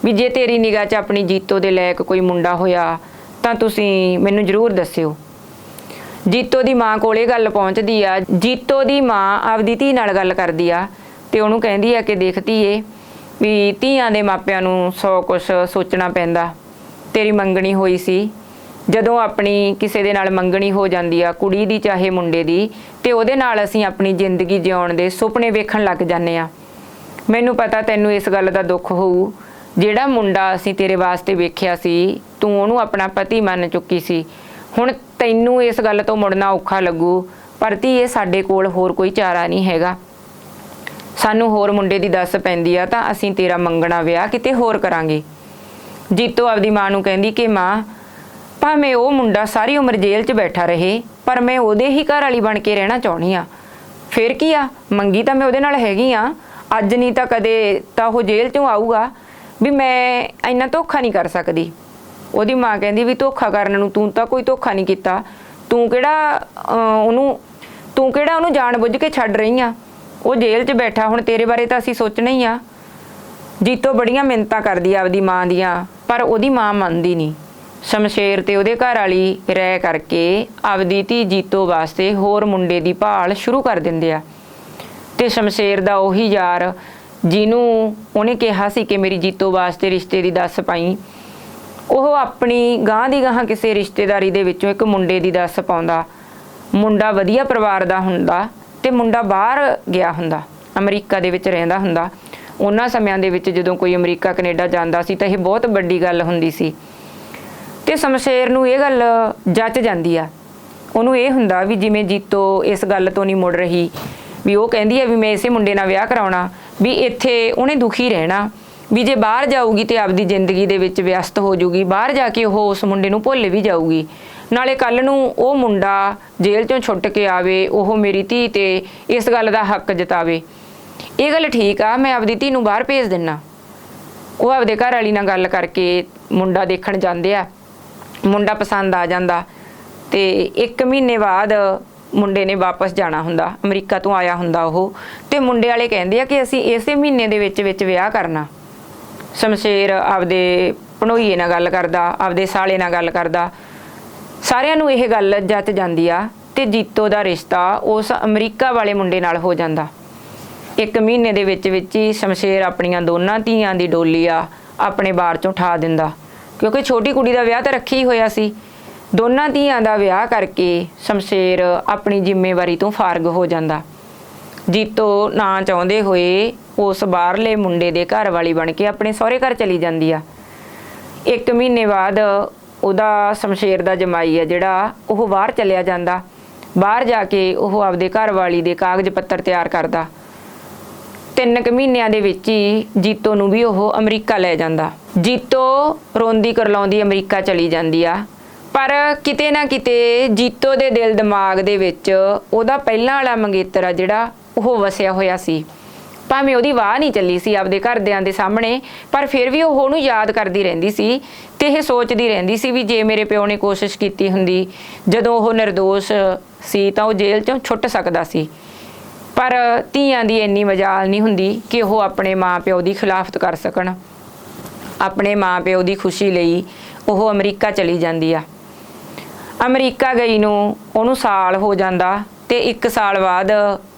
ਵੀ ਜੇ ਤੇਰੀ ਨਿਗਾਹ 'ਚ ਆਪਣੀ ਜੀਤੋ ਦੇ ਲਾਇਕ ਕੋਈ ਮੁੰਡਾ ਹੋਇਆ ਤਾਂ ਤੁਸੀਂ ਮੈਨੂੰ ਜ਼ਰੂਰ ਦੱਸਿਓ। ਜੀਤੋ ਦੀ ਮਾਂ ਕੋਲ ਇਹ ਗੱਲ ਪਹੁੰਚਦੀ ਆ, ਜੀਤੋ ਦੀ ਮਾਂ ਆਪਦੀ ਧੀ ਨਾਲ ਗੱਲ ਕਰਦੀ ਆ ਤੇ ਉਹਨੂੰ ਕਹਿੰਦੀ ਆ ਕਿ ਦੇਖਤੀ ਏ ਵੀ ਧੀਆਂ ਦੇ ਮਾਪਿਆਂ ਨੂੰ ਸੌ ਕੁਛ ਸੋਚਣਾ ਪੈਂਦਾ। ਤੇਰੀ ਮੰਗਣੀ ਹੋਈ ਸੀ। ਜਦੋਂ ਆਪਣੀ ਕਿਸੇ ਦੇ ਨਾਲ ਮੰਗਣੀ ਹੋ ਜਾਂਦੀ ਆ, ਕੁੜੀ ਦੀ ਚਾਹੇ ਮੁੰਡੇ ਦੀ, ਤੇ ਉਹਦੇ ਨਾਲ ਅਸੀਂ ਆਪਣੀ ਜ਼ਿੰਦਗੀ ਜਿਉਣ ਦੇ ਸੁਪਨੇ ਵੇਖਣ ਲੱਗ ਜਾਂਦੇ ਆ। ਮੈਨੂੰ ਪਤਾ ਤੈਨੂੰ ਇਸ ਗੱਲ ਦਾ ਦੁੱਖ ਹੋਊ। ਜਿਹੜਾ ਮੁੰਡਾ ਅਸੀਂ ਤੇਰੇ ਵਾਸਤੇ ਵੇਖਿਆ ਸੀ ਤੂੰ ਉਹਨੂੰ ਆਪਣਾ ਪਤੀ ਮੰਨ ਚੁੱਕੀ ਸੀ। ਹੁਣ ਤੈਨੂੰ ਇਸ ਗੱਲ ਤੋਂ ਮੁੜਨਾ ਔਖਾ ਲੱਗੂ, ਪਰ ਧੀਏ ਸਾਡੇ ਕੋਲ ਹੋਰ ਕੋਈ ਚਾਰਾ ਨਹੀਂ ਹੈਗਾ। ਸਾਨੂੰ ਹੋਰ ਮੁੰਡੇ ਦੀ ਦੱਸ ਪੈਂਦੀ ਆ ਤਾਂ ਅਸੀਂ ਤੇਰਾ ਮੰਗਣਾ ਵਿਆਹ ਕਿਤੇ ਹੋਰ ਕਰਾਂਗੇ। ਜੀਤੋ ਆਪਦੀ ਮਾਂ ਨੂੰ ਕਹਿੰਦੀ ਕਿ ਮਾਂ, ਭਾਵੇਂ ਉਹ ਮੁੰਡਾ ਸਾਰੀ ਉਮਰ ਜੇਲ੍ਹ 'ਚ ਬੈਠਾ ਰਹੇ, ਪਰ ਮੈਂ ਉਹਦੇ ਹੀ ਘਰ ਵਾਲੀ ਬਣ ਕੇ ਰਹਿਣਾ ਚਾਹੁੰਦੀ ਆ। ਫਿਰ ਕੀ ਆ? ਮੰਗੀ ਤਾਂ ਮੈਂ ਉਹਦੇ ਨਾਲ ਹੈਗੀ ਆ। ਅੱਜ ਨਹੀਂ ਤਾਂ ਕਦੇ ਤਾਂ ਉਹ ਜੇਲ੍ਹ 'ਚੋਂ ਆਊਗਾ ਵੀ ਮੈਂ ਇੰਨਾ ਧੋਖਾ ਨਹੀਂ ਕਰ ਸਕਦੀ। ਉਹਦੀ ਮਾਂ ਕਹਿੰਦੀ ਵੀ ਧੋਖਾ ਕਰਨ ਨੂੰ ਤੂੰ ਤਾਂ ਕੋਈ ਧੋਖਾ ਨਹੀਂ ਕੀਤਾ। ਤੂੰ ਕਿਹੜਾ ਉਹਨੂੰ, ਤੂੰ ਕਿਹੜਾ ਉਹਨੂੰ ਜਾਣ ਬੁੱਝ ਕੇ ਛੱਡ ਰਹੀ ਆ? ਉਹ ਜੇਲ੍ਹ 'ਚ ਬੈਠਾ, ਹੁਣ ਤੇਰੇ ਬਾਰੇ ਤਾਂ ਅਸੀਂ ਸੋਚਣਾ ਹੀ ਆ। ਜੀਤੋ ਬੜੀਆਂ ਮਿੰਨਤਾਂ ਕਰਦੀ ਆ ਆਪਦੀ ਮਾਂ ਦੀਆਂ, ਪਰ ਉਹਦੀ ਮਾਂ ਮੰਨਦੀ ਨਹੀਂ। ਸ਼ਮਸ਼ੇਰ ਤੇ ਉਹਦੇ ਘਰ ਵਾਲੀ ਰਹਿ ਕਰਕੇ ਆਪਦੀ ਧੀ ਜੀਤੋ ਵਾਸਤੇ ਹੋਰ ਮੁੰਡੇ ਦੀ ਭਾਲ ਸ਼ੁਰੂ ਕਰ ਦਿੰਦੇ ਆ। ਤੇ ਸ਼ਮਸ਼ੇਰ ਦਾ ਉਹੀ ਯਾਰ, ਜਿਹਨੂੰ ਉਹਨੇ ਕਿਹਾ ਸੀ ਕਿ ਮੇਰੀ ਜੀਤੋ ਵਾਸਤੇ ਰਿਸ਼ਤੇ ਦੀ ਦੱਸ ਪਾਈ। ਉਹ ਆਪਣੀ ਗਾਂ ਦੀ ਗਾਂ ਕਿਸੇ ਰਿਸ਼ਤੇਦਾਰੀ ਦੇ ਵਿੱਚੋਂ ਇੱਕ ਮੁੰਡੇ ਦੀ ਦੱਸ ਪਾਉਂਦਾ। ਮੁੰਡਾ ਵਧੀਆ ਪਰਿਵਾਰ ਦਾ ਹੁੰਦਾ ਤੇ ਮੁੰਡਾ ਬਾਹਰ ਗਿਆ ਹੁੰਦਾ, ਅਮਰੀਕਾ ਦੇ ਵਿੱਚ ਰਹਿੰਦਾ ਹੁੰਦਾ। ਉਹਨਾਂ ਸਮਿਆਂ ਦੇ ਵਿੱਚ ਜਦੋਂ ਕੋਈ ਅਮਰੀਕਾ, ਕੈਨੇਡਾ ਜਾਂਦਾ ਸੀ ਤਾਂ ਇਹ ਬਹੁਤ ਵੱਡੀ ਗੱਲ ਹੁੰਦੀ ਸੀ। ਤੇ ਸ਼ਮਸ਼ੇਰ ਨੂੰ ਇਹ ਗੱਲ ਜੱਚ ਜਾਂਦੀ ਆ। ਉਹਨੂੰ ਇਹ ਹੁੰਦਾ ਵੀ ਜਿਵੇਂ ਜੀਤੋ ਇਸ ਗੱਲ ਤੋਂ ਨਹੀਂ ਮੁੜ ਰਹੀ, ਵੀ ਉਹ ਕਹਿੰਦੀ ਆ ਵੀ ਮੈਂ ਇਸੇ ਮੁੰਡੇ ਨਾਲ ਵਿਆਹ ਕਰਾਉਣਾ, ਵੀ ਇੱਥੇ ਉਹਨੇ ਦੁਖੀ ਰਹਿਣਾ। ਵੀ ਜੇ ਬਾਹਰ ਜਾਊਗੀ ਤੇ ਆਪਦੀ ਜ਼ਿੰਦਗੀ ਦੇ ਵਿੱਚ ਵਿਅਸਤ ਹੋ ਜਾਊਗੀ ਬਾਹਰ ਜਾ ਕੇ ਉਹ ਉਸ ਮੁੰਡੇ ਨੂੰ ਭੁੱਲ ਵੀ ਜਾਊਗੀ। ਨਾਲੇ ਕੱਲ ਨੂੰ ਉਹ ਮੁੰਡਾ ਜੇਲ੍ਹ ਚੋਂ ਛੁੱਟ ਕੇ ਆਵੇ, ਉਹ ਮੇਰੀ ਧੀ ਤੇ ਇਸ ਗੱਲ ਦਾ ਹੱਕ ਜਤਾਵੇ। ਇਹ ਗੱਲ ਠੀਕ ਆ, ਮੈਂ ਆਪਦੀ ਧੀ ਨੂੰ ਬਾਹਰ ਭੇਜ ਦਿੰਨਾ। ਉਹ ਆਪਦੇ ਘਰ ਵਾਲੀ ਨਾਲ ਗੱਲ ਕਰਕੇ ਮੁੰਡਾ ਦੇਖਣ ਜਾਂਦੇ ਆ। ਮੁੰਡਾ ਪਸੰਦ ਆ ਜਾਂਦਾ ਤੇ 1 ਮਹੀਨੇ ਬਾਅਦ ਮੁੰਡੇ ਨੇ ਵਾਪਸ ਜਾਣਾ ਹੁੰਦਾ, ਅਮਰੀਕਾ ਤੋਂ ਆਇਆ ਹੁੰਦਾ ਉਹ। ਤੇ ਮੁੰਡੇ ਵਾਲੇ ਕਹਿੰਦੇ ਆ ਕਿ ਅਸੀਂ ਇਸੇ ਮਹੀਨੇ ਦੇ ਵਿੱਚ ਵਿੱਚ ਵਿਆਹ ਕਰਨਾ। ਸ਼ਮਸ਼ੇਰ ਆਪਦੇ ਭਣੋਈਏ ਨਾਲ ਗੱਲ ਕਰਦਾ, ਆਪਦੇ ਸਾਲੇ ਨਾਲ ਗੱਲ ਕਰਦਾ। ਸਾਰਿਆਂ ਨੂੰ ਇਹ ਗੱਲ ਜੱਚ ਜਾਂਦੀ ਆ ਤੇ ਜੀਤੋ ਦਾ ਰਿਸ਼ਤਾ ਉਸ ਅਮਰੀਕਾ ਵਾਲੇ ਮੁੰਡੇ ਨਾਲ ਹੋ ਜਾਂਦਾ। ਇੱਕ ਮਹੀਨੇ ਦੇ ਵਿੱਚ ਵਿੱਚ ਹੀ ਸ਼ਮਸ਼ੇਰ ਆਪਣੀਆਂ ਦੋਨਾਂ ਧੀਆਂ ਦੀ ਡੋਲੀ ਆ ਆਪਣੇ ਬਾਰ ਚੋਂ ਠਾ ਦਿੰਦਾ। ਕਿਉਂਕਿ ਛੋਟੀ ਕੁੜੀ ਦਾ ਵਿਆਹ ਤਾਂ ਰੱਖੀ ਹੀ ਹੋਇਆ ਸੀ। ਦੋਨਾਂ ਧੀਆਂ ਦਾ ਵਿਆਹ ਕਰਕੇ ਸ਼ਮਸ਼ੇਰ ਆਪਣੀ ਜ਼ਿੰਮੇਵਾਰੀ ਤੋਂ ਫਾਰਗ ਹੋ ਜਾਂਦਾ। ਜੀਤੋ ਨਾ ਚਾਹੁੰਦੇ ਹੋਏ ਉਸ ਬਾਹਰਲੇ ਮੁੰਡੇ ਦੇ ਘਰ ਵਾਲੀ ਬਣ ਕੇ ਆਪਣੇ ਸਹੁਰੇ ਘਰ ਚਲੀ ਜਾਂਦੀ ਆ। ਇੱਕ ਮਹੀਨੇ ਬਾਅਦ ਉਹਦਾ ਸ਼ਮਸ਼ੇਰ ਦਾ ਜਮਾਈ ਆ ਜਿਹੜਾ ਉਹ ਬਾਹਰ ਚਲਿਆ ਜਾਂਦਾ। ਬਾਹਰ ਜਾ ਕੇ ਉਹ ਆਪਦੇ ਘਰ ਵਾਲੀ ਦੇ ਕਾਗਜ਼ ਪੱਤਰ ਤਿਆਰ ਕਰਦਾ। ਤਿੰਨ ਕੁ ਮਹੀਨਿਆਂ ਦੇ ਵਿੱਚ ਹੀ ਜੀਤੋ ਨੂੰ ਵੀ ਉਹ ਅਮਰੀਕਾ ਲੈ ਜਾਂਦਾ। ਜੀਤੋ ਰੋਂਦੀ ਕਰਲਾਉਂਦੀ ਅਮਰੀਕਾ ਚਲੀ ਜਾਂਦੀ ਆ। ਪਰ ਕਿਤੇ ਨਾ ਕਿਤੇ ਜੀਤੋ ਦੇ ਦਿਲ ਦਿਮਾਗ ਦੇ ਵਿੱਚ ਉਹਦਾ ਪਹਿਲਾਂ ਵਾਲਾ ਮੰਗੇਤਰ ਆ ਜਿਹੜਾ ਉਹ ਵਸਿਆ ਹੋਇਆ ਸੀ। ਭਾਵੇਂ ਉਹਦੀ ਵਾਹ ਨਹੀਂ ਚੱਲੀ ਸੀ ਆਪਦੇ ਘਰਦਿਆਂ ਦੇ ਸਾਹਮਣੇ, ਪਰ ਫਿਰ ਵੀ ਉਹ ਉਹਨੂੰ ਯਾਦ ਕਰਦੀ ਰਹਿੰਦੀ ਸੀ ਤੇ ਇਹ ਸੋਚਦੀ ਰਹਿੰਦੀ ਸੀ ਵੀ ਜੇ ਮੇਰੇ ਪਿਓ ਨੇ ਕੋਸ਼ਿਸ਼ ਕੀਤੀ ਹੁੰਦੀ, ਜਦੋਂ ਉਹ નિર્ਦੋਸ਼ ਸੀ ਤਾਂ ਉਹ ਜੇਲ੍ਹ ਚੋਂ ਛੁੱਟ ਸਕਦਾ ਸੀ। ਪਰ ਧੀਆਂ ਦੀ ਇੰਨੀ ਮਜਾਲ ਨਹੀਂ ਹੁੰਦੀ ਕਿ ਉਹ ਆਪਣੇ ਮਾਪਿਓ ਦੀ ਖਿਲਾਫਤ ਕਰ ਸਕਣ। ਆਪਣੇ ਮਾਪਿਓ ਦੀ ਖੁਸ਼ੀ ਲਈ ਉਹ ਅਮਰੀਕਾ ਚਲੀ ਜਾਂਦੀ ਆ। ਅਮਰੀਕਾ ਗਈ ਨੂੰ ਉਹਨੂੰ ਸਾਲ ਹੋ ਜਾਂਦਾ ਤੇ 1 ਸਾਲ ਬਾਅਦ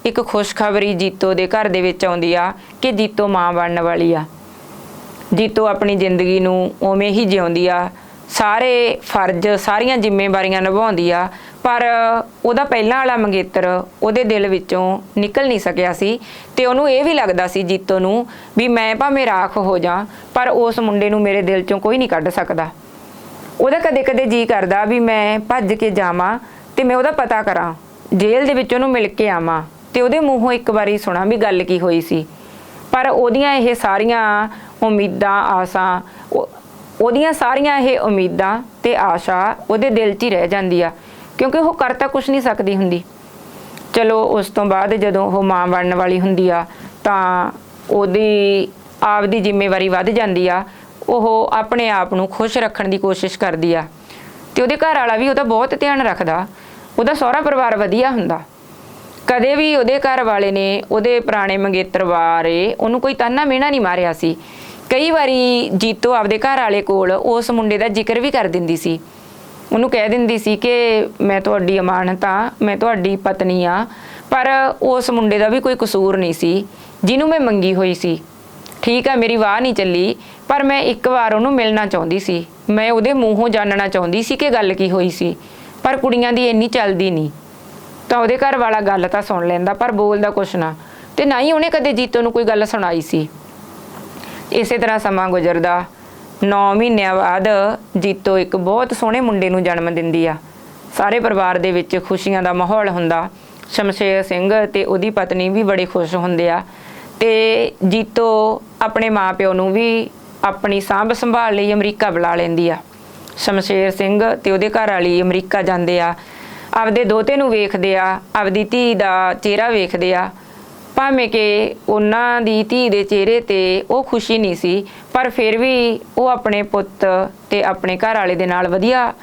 ਇੱਕ ਖੁਸ਼ਖਬਰੀ ਜੀਤੋ ਦੇ ਘਰ ਦੇ ਵਿੱਚ ਆਉਂਦੀ ਆ ਕਿ ਜੀਤੋ ਮਾਂ ਬਣਨ ਵਾਲੀ ਆ। ਜੀਤੋ ਆਪਣੀ ਜ਼ਿੰਦਗੀ ਨੂੰ ਉਵੇਂ ਹੀ ਜਿਉਂਦੀ ਆ। ਸਾਰੇ ਫਰਜ਼, ਸਾਰੀਆਂ ਜ਼ਿੰਮੇਵਾਰੀਆਂ ਨਿਭਾਉਂਦੀ ਆ, ਪਰ ਉਹਦਾ ਪਹਿਲਾਂ ਵਾਲਾ ਮੰਗੇਤਰ ਉਹਦੇ ਦਿਲ ਵਿੱਚੋਂ ਨਿਕਲ ਨਹੀਂ ਸਕਿਆ ਸੀ ਤੇ ਉਹਨੂੰ ਇਹ ਵੀ ਲੱਗਦਾ ਸੀ ਜੀਤੋ ਨੂੰ ਵੀ ਮੈਂ ਭਾਵੇਂ ਰਾਖ ਹੋ ਜਾ ਪਰ ਉਸ ਮੁੰਡੇ ਨੂੰ ਮੇਰੇ ਦਿਲ ਚੋਂ ਕੋਈ ਨਹੀਂ ਕੱਢ ਸਕਦਾ। ਉਹਦਾ ਕਦੇ-ਕਦੇ ਜੀ ਕਰਦਾ ਵੀ ਮੈਂ ਭੱਜ ਕੇ ਜਾਵਾਂ ਤੇ ਮੈਂ ਉਹਦਾ ਪਤਾ ਕਰਾਂ। ਜੇਲ੍ਹ ਦੇ ਵਿੱਚ ਉਹਨੂੰ ਮਿਲ ਕੇ ਆਵਾਂ ਤੇ ਉਹਦੇ ਮੂੰਹੋਂ ਇੱਕ ਵਾਰੀ ਸੁਣਾ ਵੀ ਗੱਲ ਕੀ ਹੋਈ ਸੀ। ਪਰ ਉਹਦੀਆਂ ਇਹ ਸਾਰੀਆਂ ਉਮੀਦਾਂ, ਆਸਾਂ ਉਹਦੀਆਂ ਸਾਰੀਆਂ ਇਹ ਉਮੀਦਾਂ ਤੇ ਆਸ਼ਾ ਉਹਦੇ ਦਿਲ 'ਚ ਹੀ ਰਹਿ ਜਾਂਦੀ ਆ, ਕਿਉਂਕਿ ਉਹ ਕਰ ਤਾਂ ਕੁਝ ਨਹੀਂ ਸਕਦੀ ਹੁੰਦੀ। ਚਲੋ ਉਸ ਤੋਂ ਬਾਅਦ ਜਦੋਂ ਉਹ ਮਾਂ ਬਣਨ ਵਾਲੀ ਹੁੰਦੀ ਆ, ਤਾਂ ਉਹਦੀ ਆਪਦੀ ਜ਼ਿੰਮੇਵਾਰੀ ਵੱਧ ਜਾਂਦੀ ਆ, ਉਹ ਆਪਣੇ ਆਪ ਨੂੰ ਖੁਸ਼ ਰੱਖਣ ਦੀ ਕੋਸ਼ਿਸ਼ ਕਰਦੀ ਆ। ਤੇ ਉਹਦੇ ਘਰ ਵਾਲਾ ਵੀ ਉਹਦਾ ਬਹੁਤ ਧਿਆਨ ਰੱਖਦਾ ਉਹਦਾ ਸਹੁਰਾ ਪਰਿਵਾਰ ਵਧੀਆ ਹੁੰਦਾ। ਕਦੇ ਵੀ ਉਹਦੇ ਘਰ ਵਾਲੇ ਨੇ ਉਹਦੇ ਪੁਰਾਣੇ ਮੰਗੇਤਰ ਬਾਰੇ ਉਹਨੂੰ ਕੋਈ ਤਾਨਾ ਮਿਹਣਾ ਨਹੀਂ ਮਾਰਿਆ ਸੀ। ਕਈ ਵਾਰੀ ਜੀਤੋ ਆਪਦੇ ਘਰ ਵਾਲੇ ਕੋਲ ਉਸ ਮੁੰਡੇ ਦਾ ਜ਼ਿਕਰ ਵੀ ਕਰ ਦਿੰਦੀ ਸੀ। ਉਹਨੂੰ ਕਹਿ ਦਿੰਦੀ ਸੀ ਕਿ ਮੈਂ ਤੁਹਾਡੀ ਅਮਾਨਤ ਆ, ਮੈਂ ਤੁਹਾਡੀ ਪਤਨੀ ਆ, ਪਰ ਉਸ ਮੁੰਡੇ ਦਾ ਵੀ ਕੋਈ ਕਸੂਰ ਨਹੀਂ ਸੀ, ਜਿਹਨੂੰ ਮੈਂ ਮੰਗੀ ਹੋਈ ਸੀ। ਠੀਕ ਆ, ਮੇਰੀ ਵਾਹ ਨਹੀਂ ਚੱਲੀ, ਪਰ ਮੈਂ ਇੱਕ ਵਾਰ ਉਹਨੂੰ ਮਿਲਣਾ ਚਾਹੁੰਦੀ ਸੀ। ਮੈਂ ਉਹਦੇ ਮੂੰਹੋਂ ਜਾਣਨਾ ਚਾਹੁੰਦੀ ਸੀ ਕਿ ਗੱਲ ਕੀ ਹੋਈ ਸੀ। ਪਰ ਕੁੜੀਆਂ ਦੀ ਇੰਨੀ ਚੱਲਦੀ ਨਹੀਂ। ਤਾਂ ਉਹਦੇ ਘਰ ਵਾਲਾ ਗੱਲ ਤਾਂ ਸੁਣ ਲੈਂਦਾ, ਪਰ ਬੋਲਦਾ ਕੁਛ ਨਾ। ਤੇ ਨਾ ਹੀ ਉਹਨੇ ਕਦੇ ਜੀਤੋ ਨੂੰ ਕੋਈ ਗੱਲ ਸੁਣਾਈ ਸੀ। ਇਸੇ ਤਰ੍ਹਾਂ ਸਮਾਂ ਗੁਜ਼ਰਦਾ। 9 ਮਹੀਨਿਆਂ ਬਾਅਦ ਜੀਤੋ ਇੱਕ ਬਹੁਤ ਸੋਹਣੇ ਮੁੰਡੇ ਨੂੰ ਜਨਮ ਦਿੰਦੀ ਆ। ਸਾਰੇ ਪਰਿਵਾਰ ਦੇ ਵਿੱਚ ਖੁਸ਼ੀਆਂ ਦਾ ਮਾਹੌਲ ਹੁੰਦਾ। ਸ਼ਮਸ਼ੇਰ ਸਿੰਘ ਤੇ ਉਹਦੀ ਪਤਨੀ ਵੀ ਬੜੇ ਖੁਸ਼ ਹੁੰਦੇ ਆ। ਤੇ ਜੀਤੋ ਆਪਣੇ ਮਾਪਿਓ ਨੂੰ ਵੀ ਆਪਣੀ ਸਾਂਭ ਸੰਭਾਲ ਲਈ ਅਮਰੀਕਾ ਬੁਲਾ ਲੈਂਦੀ ਆ। ਸ਼ਮਸ਼ੇਰ ਸਿੰਘ ਤੇ ਉਹਦੇ ਘਰ ਵਾਲੀ ਅਮਰੀਕਾ ਜਾਂਦੇ ਆ। ਆਪਦੇ ਦੋਤੇ ਨੂੰ ਵੇਖਦੇ ਆ, ਆਪਦੀ ਧੀ ਦਾ ਚਿਹਰਾ ਵੇਖਦੇ ਆ। ਭਾਵੇਂ ਕਿ ਉਹਨਾਂ ਦੀ ਧੀ ਦੇ ਚਿਹਰੇ ਤੇ ਉਹ ਖੁਸ਼ੀ ਨਹੀਂ ਸੀ, ਪਰ ਫਿਰ ਵੀ ਉਹ ਆਪਣੇ ਪੁੱਤ ਤੇ ਆਪਣੇ ਘਰ ਵਾਲੇ ਦੇ ਨਾਲ ਵਧੀਆ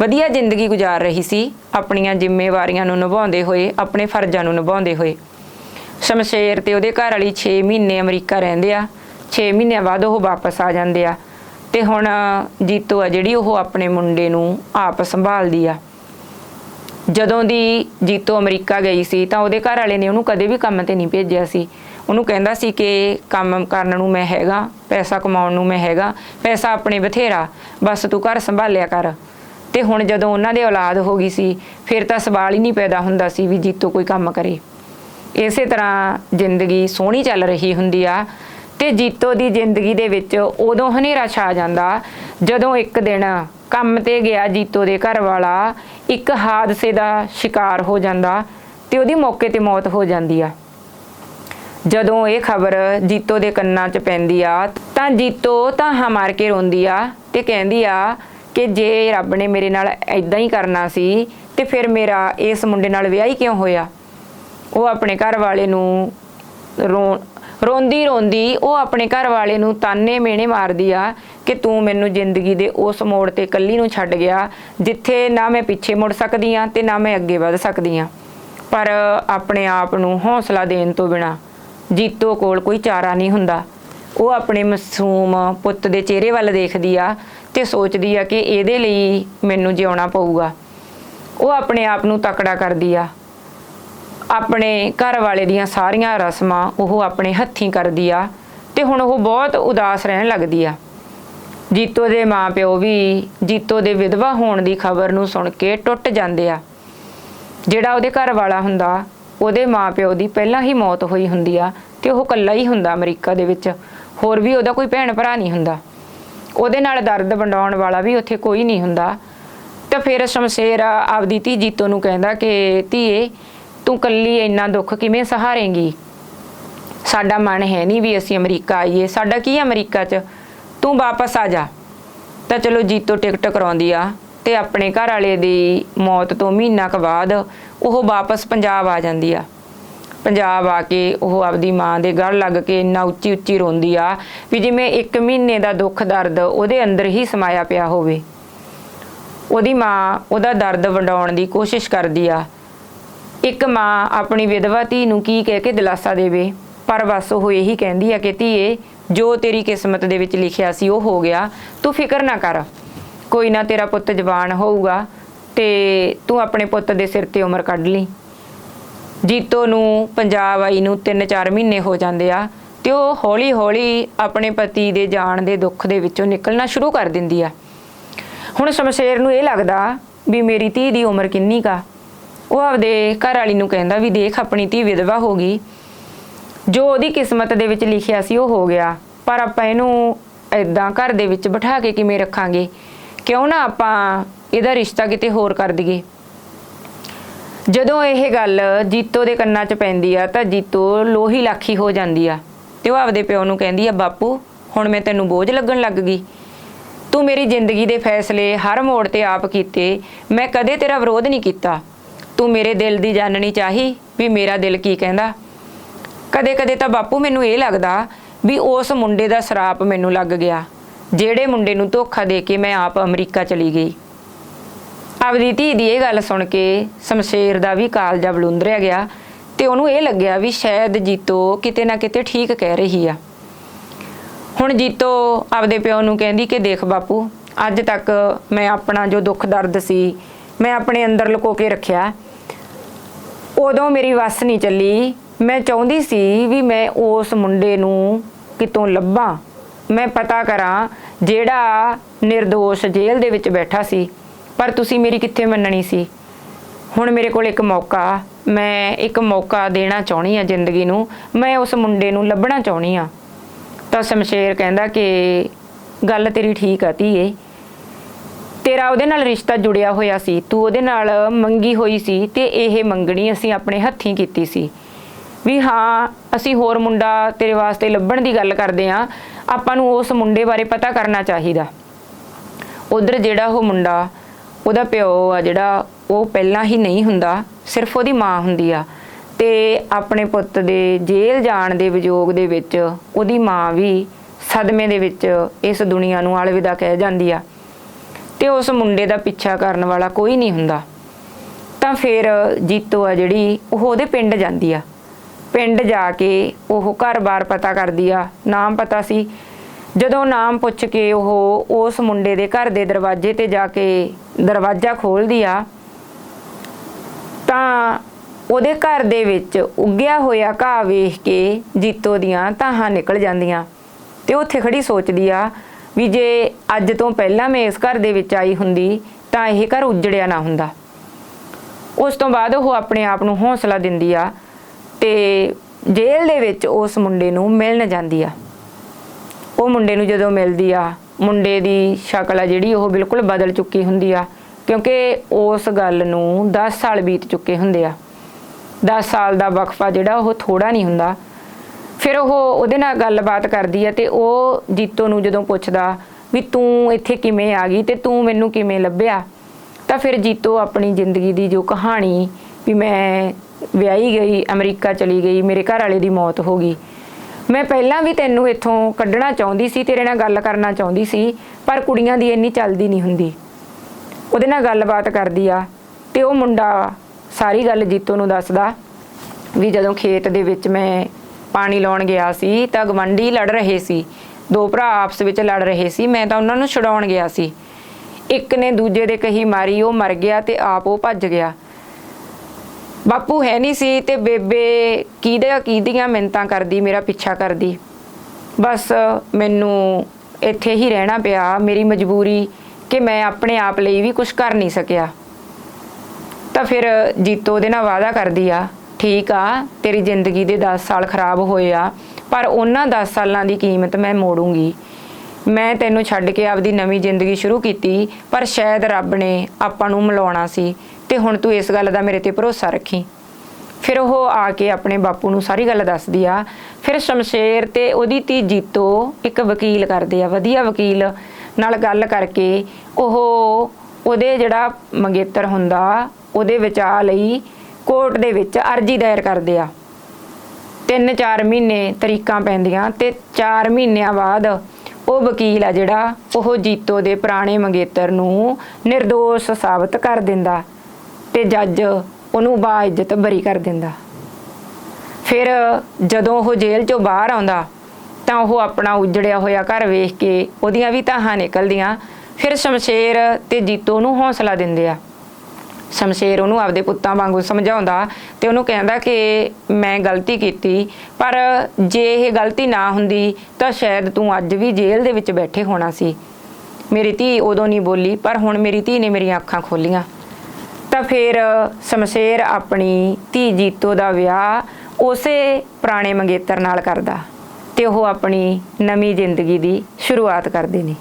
ਵਧੀਆ ਜ਼ਿੰਦਗੀ ਗੁਜ਼ਾਰ ਰਹੀ ਸੀ। ਆਪਣੀਆਂ ਜ਼ਿੰਮੇਵਾਰੀਆਂ ਨੂੰ ਨਿਭਾਉਂਦੇ ਹੋਏ, ਆਪਣੇ ਫਰਜ਼ਾਂ ਨੂੰ ਨਿਭਾਉਂਦੇ ਹੋਏ। ਸ਼ਮਸ਼ੇਰ ਤੇ ਉਹਦੇ ਘਰ ਵਾਲੀ 6 ਮਹੀਨੇ ਅਮਰੀਕਾ ਰਹਿੰਦੇ ਆ। 6 ਮਹੀਨਿਆਂ ਬਾਅਦ ਉਹ ਵਾਪਸ ਆ ਜਾਂਦੇ ਆ। ਤੇ ਹੁਣ ਜੀਤੋ ਆ ਜਿਹੜੀ ਉਹ ਆਪਣੇ ਮੁੰਡੇ ਨੂੰ ਆਪ ਸੰਭਾਲਦੀ ਆ। ਜਦੋਂ ਦੀ ਜੀਤੋ ਅਮਰੀਕਾ ਗਈ ਸੀ ਤਾਂ ਉਹਦੇ ਘਰ ਵਾਲੇ ਨੇ ਉਹਨੂੰ ਕਦੇ ਵੀ ਕੰਮ ਤੇ ਨਹੀਂ ਭੇਜਿਆ ਸੀ। ਉਹਨੂੰ ਕਹਿੰਦਾ ਸੀ ਕਿ ਕੰਮ ਕਰਨ ਨੂੰ ਮੈਂ ਹੈਗਾ, ਪੈਸਾ ਕਮਾਉਣ ਨੂੰ ਮੈਂ ਹੈਗਾ, ਪੈਸਾ ਆਪਣੇ ਬਥੇਰਾ, ਬਸ ਤੂੰ ਘਰ ਸੰਭਾਲਿਆ ਕਰ। ਤੇ ਹੁਣ ਜਦੋਂ ਉਹਨਾਂ ਦੇ ਔਲਾਦ ਹੋ ਗਈ ਸੀ, ਫਿਰ ਤਾਂ ਸਵਾਲ ਹੀ ਨਹੀਂ ਪੈਦਾ ਹੁੰਦਾ ਸੀ ਵੀ ਜੀਤੋ ਕੋਈ ਕੰਮ ਕਰੇ। ਇਸੇ ਤਰ੍ਹਾਂ ਜ਼ਿੰਦਗੀ ਸੋਹਣੀ ਚੱਲ ਰਹੀ ਹੁੰਦੀ ਆ। ਤੇ ਜੀਤੋ ਦੀ ਜ਼ਿੰਦਗੀ ਦੇ ਵਿੱਚ ਉਦੋਂ ਹਨੇਰਾ ਛਾ ਜਾਂਦਾ, ਜਦੋਂ ਇੱਕ ਦਿਨ ਕੰਮ ਤੇ ਗਿਆ ਜੀਤੋ ਦੇ ਘਰ ਵਾਲਾ, ਇੱਕ ਹਾਦਸੇ ਦਾ ਸ਼ਿਕਾਰ ਹੋ ਜਾਂਦਾ ਤੇ ਉਹਦੀ ਮੌਕੇ ਤੇ ਮੌਤ ਹੋ ਜਾਂਦੀ ਆ। ਜਦੋਂ ਇਹ ਖਬਰ ਜੀਤੋ ਦੇ ਕੰਨਾਂ 'ਚ ਪੈਂਦੀ ਆ, ਤਾਂ ਜੀਤੋ ਤਾਂ ਮਾਰ ਕੇ ਰੋਂਦੀ ਆ ਤੇ ਕਹਿੰਦੀ ਆ ਕਿ ਜੇ ਰੱਬ ਨੇ ਮੇਰੇ ਨਾਲ ਐਦਾਂ ਹੀ ਕਰਨਾ ਸੀ, ਤੇ ਫਿਰ ਮੇਰਾ ਇਸ ਮੁੰਡੇ ਨਾਲ ਵਿਆਹ ਹੀ ਕਿਉਂ ਹੋਇਆ? ਉਹ ਆਪਣੇ ਘਰ ਵਾਲੇ ਨੂੰ ਰੋ ਰੋਂਦੀ ਰੋਂਦੀ ਉਹ ਆਪਣੇ ਘਰ ਵਾਲੇ ਨੂੰ ਤਾਨੇ ਮੇਣੇ ਮਾਰਦੀ ਆ ਕਿ ਤੂੰ ਮੈਨੂੰ ਜ਼ਿੰਦਗੀ ਦੇ ਉਸ ਮੋੜ ਤੇ ਇਕੱਲੀ ਨੂੰ ਛੱਡ ਗਿਆ, ਜਿੱਥੇ ਨਾ ਮੈਂ ਪਿੱਛੇ ਮੁੜ ਸਕਦੀ ਆ ਤੇ ਨਾ ਮੈਂ ਅੱਗੇ ਵੱਧ ਸਕਦੀ ਆ। ਪਰ ਆਪਣੇ ਆਪ ਨੂੰ ਹੌਸਲਾ ਦੇਣ ਤੋਂ ਬਿਨਾ ਜੀਤੋ ਕੋਲ ਕੋਈ ਚਾਰਾ ਨਹੀਂ ਹੁੰਦਾ। ਉਹ ਆਪਣੇ ਮਾਸੂਮ ਪੁੱਤ ਦੇ ਚਿਹਰੇ ਵੱਲ ਦੇਖਦੀ ਆ ਤੇ ਸੋਚਦੀ ਆ ਕਿ ਇਹਦੇ ਲਈ ਮੈਨੂੰ ਜਿਉਣਾ ਪਊਗਾ। ਉਹ ਆਪਣੇ ਆਪ ਨੂੰ ਤਕੜਾ ਕਰਦੀ ਆ। ਆਪਣੇ ਘਰ ਵਾਲੇ ਦੀਆਂ ਸਾਰੀਆਂ ਰਸਮਾਂ ਉਹ ਆਪਣੇ ਹੱਥੀਂ ਕਰਦੀ ਆ ਤੇ ਹੁਣ ਉਹ ਬਹੁਤ ਉਦਾਸ ਰਹਿਣ ਲੱਗਦੀ ਆ। ਜੀਤੋ ਦੇ ਮਾਪਿਓ ਵੀ ਜੀਤੋ ਦੇ ਵਿਧਵਾ ਹੋਣ ਦੀ ਖਬਰ ਨੂੰ ਸੁਣ ਕੇ ਟੁੱਟ ਜਾਂਦੇ ਆ। ਜਿਹੜਾ ਉਹਦੇ ਘਰ ਵਾਲਾ ਹੁੰਦਾ, ਉਹਦੇ ਮਾਪਿਓ ਦੀ ਪਹਿਲਾਂ ਹੀ ਮੌਤ ਹੋਈ ਹੁੰਦੀ ਆ ਤੇ ਉਹ ਇਕੱਲਾ ਹੀ ਹੁੰਦਾ ਅਮਰੀਕਾ ਦੇ ਵਿੱਚ। ਹੋਰ ਵੀ ਉਹਦਾ ਕੋਈ ਭੈਣ ਭਰਾ ਨਹੀਂ ਹੁੰਦਾ। ਉਹਦੇ ਨਾਲ ਦਰਦ ਵੰਡਾਉਣ ਵਾਲਾ ਵੀ ਉੱਥੇ ਕੋਈ ਨਹੀਂ ਹੁੰਦਾ। ਤਾਂ ਫਿਰ ਸ਼ਮਸ਼ੇਰ ਆਪਦੀ ਧੀ ਜੀਤੋ ਨੂੰ ਕਹਿੰਦਾ ਕਿ, ਧੀਏ ਤੂੰ ਕੱਲੀ ਇੰਨਾ ਦੁੱਖ ਕਿਵੇਂ ਸਹਾਰੇਂਗੀ? ਸਾਡਾ ਮਨ ਹੈ ਨਹੀਂ ਵੀ ਅਸੀਂ ਅਮਰੀਕਾ ਆਈਏ। ਸਾਡਾ ਕੀ ਹੈ ਅਮਰੀਕਾ 'ਚ? ਤੂੰ ਵਾਪਸ ਆ ਜਾ। ਤਾਂ ਚਲੋ ਜੀਤੋ ਟਿਕਟ ਕਰਾਉਂਦੀ ਆ ਤੇ ਆਪਣੇ ਘਰ ਵਾਲੇ ਦੀ ਮੌਤ ਤੋਂ ਮਹੀਨਾ ਕੁ ਬਾਅਦ ਉਹ ਵਾਪਸ ਪੰਜਾਬ ਆ ਜਾਂਦੀ ਆ। ਪੰਜਾਬ ਆ ਕੇ ਉਹ ਆਪਦੀ ਮਾਂ ਦੇ ਗਲ ਲੱਗ ਕੇ ਇੰਨਾ ਉੱਚੀ ਉੱਚੀ ਰੋਂਦੀ ਆ ਵੀ ਜਿਵੇਂ ਇੱਕ ਮਹੀਨੇ ਦਾ ਦੁੱਖ ਦਰਦ ਉਹਦੇ ਅੰਦਰ ਹੀ ਸਮਾਇਆ ਪਿਆ ਹੋਵੇ। ਉਹਦੀ ਮਾਂ ਉਹਦਾ ਦਰਦ ਵੰਡਾਉਣ ਦੀ ਕੋਸ਼ਿਸ਼ ਕਰਦੀ ਆ। ਇੱਕ ਮਾਂ ਆਪਣੀ ਵਿਧਵਾ ਧੀ ਨੂੰ ਕੀ ਕਹਿ ਕੇ ਦਿਲਾਸਾ ਦੇਵੇ? ਪਰ ਬਸ ਉਹ ਇਹੀ ਕਹਿੰਦੀ ਆ ਕਿ ਧੀਏ, ਜੋ ਤੇਰੀ ਕਿਸਮਤ ਦੇ ਵਿੱਚ ਲਿਖਿਆ ਸੀ ਉਹ ਹੋ ਗਿਆ, ਤੂੰ ਫਿਕਰ ਨਾ ਕਰ। ਕੋਈ ਨਾ ਤੇਰਾ ਪੁੱਤ ਜਵਾਨ ਹੋਊਗਾ ਤੇ ਤੂੰ ਆਪਣੇ ਪੁੱਤ ਦੇ ਸਿਰ ਤੇ ਉਮਰ ਕੱਢ ਲਈ। ਜੀਤੋ ਨੂੰ ਪੰਜਾਬ ਆਈ ਨੂੰ 3-4 ਮਹੀਨੇ ਹੋ ਜਾਂਦੇ ਆ ਤੇ ਉਹ ਹੌਲੀ-ਹੌਲੀ ਆਪਣੇ ਪਤੀ ਦੇ ਜਾਣ ਦੇ ਦੁੱਖ ਦੇ ਵਿੱਚੋਂ ਨਿਕਲਣਾ ਸ਼ੁਰੂ ਕਰ ਦਿੰਦੀ ਆ। ਹੁਣ ਸ਼ਮਸ਼ੇਰ ਨੂੰ ਇਹ ਲੱਗਦਾ ਵੀ ਮੇਰੀ ਧੀ ਦੀ ਉਮਰ ਕਿੰਨੀ ਕਾ ਉਹ ਆਪਦੇ ਘਰ ਵਾਲੀ ਨੂੰ ਕਹਿੰਦਾ ਵੀ ਦੇਖ, ਆਪਣੀ ਧੀ ਵਿਧਵਾ ਹੋ ਗਈ। ਜੋ ਉਹਦੀ ਕਿਸਮਤ ਦੇ ਵਿੱਚ ਲਿਖਿਆ ਸੀ, ਉਹ ਹੋ ਗਿਆ। ਪਰ ਆਪਾਂ ਇਹਨੂੰ ਐਦਾਂ ਘਰ ਦੇ ਵਿੱਚ ਬਿਠਾ ਕੇ ਕਿਵੇਂ ਰੱਖਾਂਗੇ? ਕਿਉਂ ਨਾ ਆਪਾਂ ਇਹਦਾ ਰਿਸ਼ਤਾ ਕਿਤੇ ਹੋਰ ਕਰ ਦਈਏ? ਜਦੋਂ ਇਹ ਗੱਲ ਜੀਤੋ ਦੇ ਕੰਨਾਂ 'ਚ ਪੈਂਦੀ ਆ, ਤਾਂ ਜੀਤੋ ਲੋਹੀ ਲਾਖੀ ਹੋ ਜਾਂਦੀ ਆ। ਤੇ ਉਹ ਆਪਦੇ ਪਿਓ ਨੂੰ ਕਹਿੰਦੀ ਆ, ਬਾਪੂ, ਹੁਣ ਮੈਂ ਤੈਨੂੰ ਬੋਝ ਲੱਗਣ ਲੱਗ ਗਈ। ਤੂੰ ਮੇਰੀ ਜ਼ਿੰਦਗੀ ਦੇ ਫੈਸਲੇ ਹਰ ਮੋੜ ਤੇ ਆਪ ਕੀਤੇ। ਮੈਂ ਕਦੇ ਤੇਰਾ ਵਿਰੋਧ ਨਹੀਂ ਕੀਤਾ। ਤੂੰ ਮੇਰੇ ਦਿਲ ਦੀ ਜਾਣਨੀ ਚਾਹੀ ਵੀ ਮੇਰਾ ਦਿਲ ਕੀ ਕਹਿੰਦਾ? ਕਦੇ ਕਦੇ ਤਾਂ ਬਾਪੂ ਮੈਨੂੰ ਇਹ ਲੱਗਦਾ ਵੀ ਉਸ ਮੁੰਡੇ ਦਾ ਸਰਾਪ ਮੈਨੂੰ ਲੱਗ ਗਿਆ, ਜਿਹੜੇ ਮੁੰਡੇ ਨੂੰ ਧੋਖਾ ਦੇ ਕੇ ਮੈਂ ਆਪ ਅਮਰੀਕਾ ਚਲੀ ਗਈ। ਆਪਦੀ ਧੀ ਦੀ ਇਹ ਗੱਲ ਸੁਣ ਕੇ ਸ਼ਮਸ਼ੇਰ ਦਾ ਵੀ ਕਾਲਜਾ ਬਲੁੰਦਰਿਆ ਗਿਆ ਤੇ ਉਹਨੂੰ ਇਹ ਲੱਗਿਆ ਵੀ ਸ਼ਾਇਦ ਜੀਤੋ ਕਿਤੇ ਨਾ ਕਿਤੇ ਠੀਕ ਕਹਿ ਰਹੀ ਆ। ਹੁਣ ਜੀਤੋ ਆਪਦੇ ਪਿਓ ਨੂੰ ਕਹਿੰਦੀ ਕਿ ਦੇਖ ਬਾਪੂ, ਅੱਜ ਤੱਕ ਮੈਂ ਆਪਣਾ ਜੋ ਦੁੱਖ ਦਰਦ ਸੀ, ਮੈਂ ਆਪਣੇ ਅੰਦਰ ਲੁਕੋ ਕੇ ਰੱਖਿਆ ਉਦੋਂ ਮੇਰੀ ਵੱਸ ਨਹੀਂ ਚੱਲੀ। ਮੈਂ ਚਾਹੁੰਦੀ ਸੀ ਵੀ ਮੈਂ ਉਸ ਮੁੰਡੇ ਨੂੰ ਕਿਤੋਂ ਲੱਭਾਂ। ਮੈਂ ਪਤਾ ਕਰਾਂ ਜਿਹੜਾ નિર્ਦੋਸ਼ ਜੇਲ੍ਹ ਦੇ ਵਿੱਚ ਬੈਠਾ ਸੀ, ਪਰ ਤੁਸੀਂ ਮੇਰੀ ਕਿੱਥੇ ਮੰਨਣੀ ਸੀ? ਹੁਣ ਮੇਰੇ ਕੋਲ ਇੱਕ ਮੌਕਾ, ਮੈਂ ਇੱਕ ਮੌਕਾ ਦੇਣਾ ਚਾਹੁੰਦੀ ਆ ਜ਼ਿੰਦਗੀ ਨੂੰ, ਮੈਂ ਉਸ ਮੁੰਡੇ ਨੂੰ ਲੱਭਣਾ ਚਾਹੁੰਦੀ ਆ ਤਾਂ ਸ਼ਮਸ਼ੇਰ ਕਹਿੰਦਾ ਕਿ ਗੱਲ ਤੇਰੀ ਠੀਕ ਆ ਧੀਏ। ਤੇਰਾ ਉਹਦੇ ਨਾਲ ਰਿਸ਼ਤਾ ਜੁੜਿਆ ਹੋਇਆ ਸੀ, ਤੂੰ ਉਹਦੇ ਨਾਲ ਮੰਗੀ ਹੋਈ ਸੀ ਤੇ ਇਹ ਮੰਗਣੀ ਅਸੀਂ ਆਪਣੇ ਹੱਥੀਂ ਕੀਤੀ ਸੀ। ਵੀ ਹਾਂ, ਅਸੀਂ ਹੋਰ ਮੁੰਡਾ ਤੇਰੇ ਵਾਸਤੇ ਲੱਭਣ ਦੀ ਗੱਲ ਕਰਦੇ ਆ ਆਪਾਂ ਨੂੰ ਉਸ ਮੁੰਡੇ ਬਾਰੇ ਪਤਾ ਕਰਨਾ ਚਾਹੀਦਾ। ਉਧਰ ਜਿਹੜਾ ਉਹ ਮੁੰਡਾ, ਉਹਦਾ ਪਿਓ ਆ ਜਿਹੜਾ, ਉਹ ਪਹਿਲਾਂ ਹੀ ਨਹੀਂ ਹੁੰਦਾ, ਸਿਰਫ ਉਹਦੀ ਮਾਂ ਹੁੰਦੀ ਆ। ਤੇ ਆਪਣੇ ਪੁੱਤ ਦੇ ਜੇਲ੍ਹ ਜਾਣ ਦੇ ਵਿਯੋਗ ਦੇ ਵਿੱਚ ਉਹਦੀ ਮਾਂ ਵੀ ਸਦਮੇ ਦੇ ਵਿੱਚ ਇਸ ਦੁਨੀਆ ਨੂੰ ਅਲਵਿਦਾ ਕਹਿ ਜਾਂਦੀ ਆ। ਤੇ ਉਸ ਮੁੰਡੇ ਦਾ ਪਿੱਛਾ ਕਰਨ ਵਾਲਾ ਕੋਈ ਨਹੀਂ ਹੁੰਦਾ। ਤਾਂ ਫਿਰ ਜੀਤੋ ਆ ਜਿਹੜੀ, ਉਹ ਉਹਦੇ ਪਿੰਡ ਜਾਂਦੀ ਆ। ਪਿੰਡ ਜਾ ਕੇ ਉਹ ਘਰ-ਬਾਰ ਪਤਾ ਕਰਦੀ ਆ। ਨਾਮ ਪਤਾ ਸੀ। ਜਦੋਂ ਨਾਮ ਪੁੱਛ ਕੇ ਉਹ ਉਸ ਮੁੰਡੇ ਦੇ ਘਰ ਦੇ ਦਰਵਾਜ਼ੇ ਤੇ ਜਾ ਕੇ ਦਰਵਾਜ਼ਾ ਖੋਲਦੀ ਆ, ਤਾਂ ਉਹਦੇ ਘਰ ਦੇ ਵਿੱਚ ਉੱਗਿਆ ਹੋਇਆ ਘਾਹ ਵੇਖ ਕੇ ਜੀਤੋ ਦੀਆਂ ਤਾਹਾਂ ਨਿਕਲ ਜਾਂਦੀਆਂ। ਤੇ ਉੱਥੇ ਖੜੀ ਸੋਚਦੀ ਆ ਵੀ ਜੇ ਅੱਜ ਤੋਂ ਪਹਿਲਾਂ ਮੈਂ ਇਸ ਘਰ ਦੇ ਵਿੱਚ ਆਈ ਹੁੰਦੀ, ਤਾਂ ਇਹ ਘਰ ਉਜੜਿਆ ਨਾ ਹੁੰਦਾ। ਉਸ ਤੋਂ ਬਾਅਦ ਉਹ ਆਪਣੇ ਆਪ ਨੂੰ ਹੌਸਲਾ ਦਿੰਦੀ ਆ ਤੇ ਜੇਲ੍ਹ ਦੇ ਵਿੱਚ ਉਸ ਮੁੰਡੇ ਨੂੰ ਮਿਲਣ ਜਾਂਦੀ ਆ। ਉਹ ਮੁੰਡੇ ਨੂੰ ਜਦੋਂ ਮਿਲਦੀ ਆ, ਮੁੰਡੇ ਦੀ ਸ਼ਕਲ ਆ ਜਿਹੜੀ ਉਹ ਬਿਲਕੁਲ ਬਦਲ ਚੁੱਕੀ ਹੁੰਦੀ ਆ, ਕਿਉਂਕਿ ਉਸ ਗੱਲ ਨੂੰ 10 ਸਾਲ ਬੀਤ ਚੁੱਕੇ ਹੁੰਦੇ ਆ। 10 ਸਾਲ ਦਾ ਵਕਫਾ ਜਿਹੜਾ ਉਹ ਥੋੜਾ ਨਹੀਂ ਹੁੰਦਾ। ਫਿਰ ਉਹ ਉਹਦੇ ਨਾਲ ਗੱਲਬਾਤ ਕਰਦੀ ਆ ਤੇ ਉਹ ਜੀਤੋ ਨੂੰ ਜਦੋਂ ਪੁੱਛਦਾ ਵੀ ਤੂੰ ਇੱਥੇ ਕਿਵੇਂ ਆ ਗਈ ਤੇ ਤੂੰ ਮੈਨੂੰ ਕਿਵੇਂ ਲੱਭਿਆ? ਤਾਂ ਫਿਰ ਜੀਤੋ ਆਪਣੀ ਜ਼ਿੰਦਗੀ ਦੀ ਜੋ ਕਹਾਣੀ ਵੀ ਮੈਂ ਵਿਆਹੀ ਗਈ, ਅਮਰੀਕਾ ਚਲੀ ਗਈ, ਮੇਰੇ ਘਰ ਵਾਲੇ ਦੀ ਮੌਤ ਹੋ ਗਈ। ਮੈਂ ਪਹਿਲਾਂ ਵੀ ਤੈਨੂੰ ਇੱਥੋਂ ਕੱਢਣਾ ਚਾਹੁੰਦੀ ਸੀ, ਤੇਰੇ ਨਾਲ ਗੱਲ ਕਰਨਾ ਚਾਹੁੰਦੀ ਸੀ, ਪਰ ਕੁੜੀਆਂ ਦੀ ਇੰਨੀ ਚੱਲਦੀ ਨਹੀਂ ਹੁੰਦੀ। ਉਹਦੇ ਨਾਲ ਗੱਲਬਾਤ ਕਰਦੀ ਆ ਤੇ ਉਹ ਮੁੰਡਾ ਸਾਰੀ ਗੱਲ ਜੀਤੋ ਨੂੰ ਦੱਸਦਾ ਵੀ ਜਦੋਂ ਖੇਤ ਦੇ ਵਿੱਚ ਮੈਂ ਪਾਣੀ ਲਾਉਣ ਗਿਆ ਸੀ ਤਾਂ ਗਵੰਡੀ ਲੜ ਰਹੇ ਸੀ। ਦੋ ਭਰਾ ਆਪਸ ਵਿੱਚ ਲੜ ਰਹੇ ਸੀ। ਮੈਂ ਤਾਂ ਉਹਨਾਂ ਨੂੰ ਛਡਾਉਣ ਗਿਆ ਸੀ। ਇੱਕ ਨੇ ਦੂਜੇ ਦੇ ਕਹੀ ਮਾਰੀ, ਉਹ ਮਰ ਗਿਆ ਤੇ ਆਪ ਉਹ ਭੱਜ ਗਿਆ। ਬਾਪੂ ਹੈ ਨਹੀਂ ਸੀ ਤੇ ਬੇਬੇ ਕਿਹਦੇ ਕਿਹਦੀਆਂ ਮਿੰਤਾਂ ਕਰਦੀ, ਮੇਰਾ ਪਿੱਛਾ ਕਰਦੀ। ਬਸ ਮੈਨੂੰ ਇੱਥੇ ਹੀ ਰਹਿਣਾ ਪਿਆ। ਮੇਰੀ ਮਜਬੂਰੀ ਕਿ ਮੈਂ ਆਪਣੇ ਆਪ ਲਈ ਵੀ ਕੁਝ ਕਰ ਨਹੀਂ ਸਕਿਆ। ਤਾਂ ਫਿਰ ਜੀਤੋ ਉਹਦੇ ਨਾਲ ਵਾਅਦਾ ਕਰਦੀ ਆ। ਠੀਕ ਆ, ਤੇਰੀ ਜ਼ਿੰਦਗੀ ਦੇ 10 ਸਾਲ ਖਰਾਬ ਹੋਏ ਆ, ਪਰ ਉਹਨਾਂ 10 ਸਾਲਾਂ ਦੀ ਕੀਮਤ ਮੈਂ ਮੋੜੂੰਗੀ। ਮੈਂ ਤੈਨੂੰ ਛੱਡ ਕੇ ਆਪਦੀ ਨਵੀਂ ਜ਼ਿੰਦਗੀ ਸ਼ੁਰੂ ਕੀਤੀ, ਪਰ ਸ਼ਾਇਦ ਰੱਬ ਨੇ ਆਪਾਂ ਨੂੰ ਮਿਲਾਉਣਾ ਸੀ ਤੇ ਹੁਣ ਤੂੰ ਇਸ ਗੱਲ ਦਾ ਮੇਰੇ ਤੇ ਭਰੋਸਾ ਰੱਖੀ। ਫਿਰ ਉਹ ਆ ਕੇ ਆਪਣੇ ਬਾਪੂ ਨੂੰ ਸਾਰੀ ਗੱਲ ਦੱਸਦੀ ਆ। ਫਿਰ ਸ਼ਮਸ਼ੇਰ ਤੇ ਉਹਦੀ ਧੀ ਜੀਤੋ ਇੱਕ ਵਕੀਲ ਕਰਦੇ ਆ, ਵਧੀਆ ਵਕੀਲ ਨਾਲ ਗੱਲ ਕਰਕੇ ਉਹ ਉਹਦੇ ਜਿਹੜਾ ਮੰਗੇਤਰ ਹੁੰਦਾ, ਉਹਦੇ ਵਿਚਾਰ ਲਈ ਕੋਰਟ ਦੇ ਵਿੱਚ ਅਰਜੀ ਦਾਇਰ ਕਰਦੇ ਆ। ਤਿੰਨ ਚਾਰ ਮਹੀਨੇ ਤਰੀਕਾਂ ਪੈਂਦੀਆਂ ਤੇ 4 ਮਹੀਨਿਆਂ ਬਾਅਦ ਉਹ ਵਕੀਲ ਆ ਜਿਹੜਾ ਉਹ ਜੀਤੋ ਦੇ ਪੁਰਾਣੇ ਮੰਗੇਤਰ ਨੂੰ નિર્ਦੋਸ਼ ਸਾਬਤ ਕਰ ਦਿੰਦਾ ਤੇ ਜੱਜ ਉਹਨੂੰ ਬਾਇਜ਼ਤ ਬਰੀ ਕਰ ਦਿੰਦਾ। ਫਿਰ ਜਦੋਂ ਉਹ ਜੇਲ੍ਹ ਚੋਂ ਬਾਹਰ ਆਉਂਦਾ ਤਾਂ ਉਹ ਆਪਣਾ ਉਜੜਿਆ ਹੋਇਆ ਘਰ ਵੇਖ ਕੇ ਉਹਦੀਆਂ ਵੀ ਤਾਹਾਂ ਨਿਕਲਦੀਆਂ। ਫਿਰ ਸ਼ਮਸ਼ੇਰ ਤੇ ਜੀਤੋ ਨੂੰ ਹੌਸਲਾ ਦਿੰਦੇ ਆ। ਸ਼ਮਸ਼ੇਰ ਉਹਨੂੰ ਆਪਦੇ ਪੁੱਤਾਂ ਵਾਂਗੂ ਸਮਝਾਉਂਦਾ ਤੇ ਉਹਨੂੰ ਕਹਿੰਦਾ ਕਿ ਮੈਂ ਗਲਤੀ ਕੀਤੀ, ਪਰ ਜੇ ਇਹ ਗਲਤੀ ਨਾ ਹੁੰਦੀ ਤਾਂ ਸ਼ਾਇਦ ਤੂੰ ਅੱਜ ਵੀ ਜੇਲ੍ਹ ਦੇ ਵਿੱਚ ਬੈਠੇ ਹੋਣਾ ਸੀ। ਮੇਰੀ ਧੀ ਉਦੋਂ ਨਹੀਂ ਬੋਲੀ, ਪਰ ਹੁਣ ਮੇਰੀ ਧੀ ਨੇ ਮੇਰੀਆਂ ਅੱਖਾਂ ਖੋਲੀਆਂ। ਤਾਂ ਫਿਰ ਸ਼ਮਸ਼ੇਰ ਆਪਣੀ ਧੀ ਜੀਤੋ ਦਾ ਵਿਆਹ ਉਸੇ ਪੁਰਾਣੇ ਮੰਗੇਤਰ ਨਾਲ ਕਰਦਾ ਤੇ ਉਹ ਆਪਣੀ ਨਵੀਂ ਜ਼ਿੰਦਗੀ ਦੀ ਸ਼ੁਰੂਆਤ ਕਰਦੇ ਨੇ।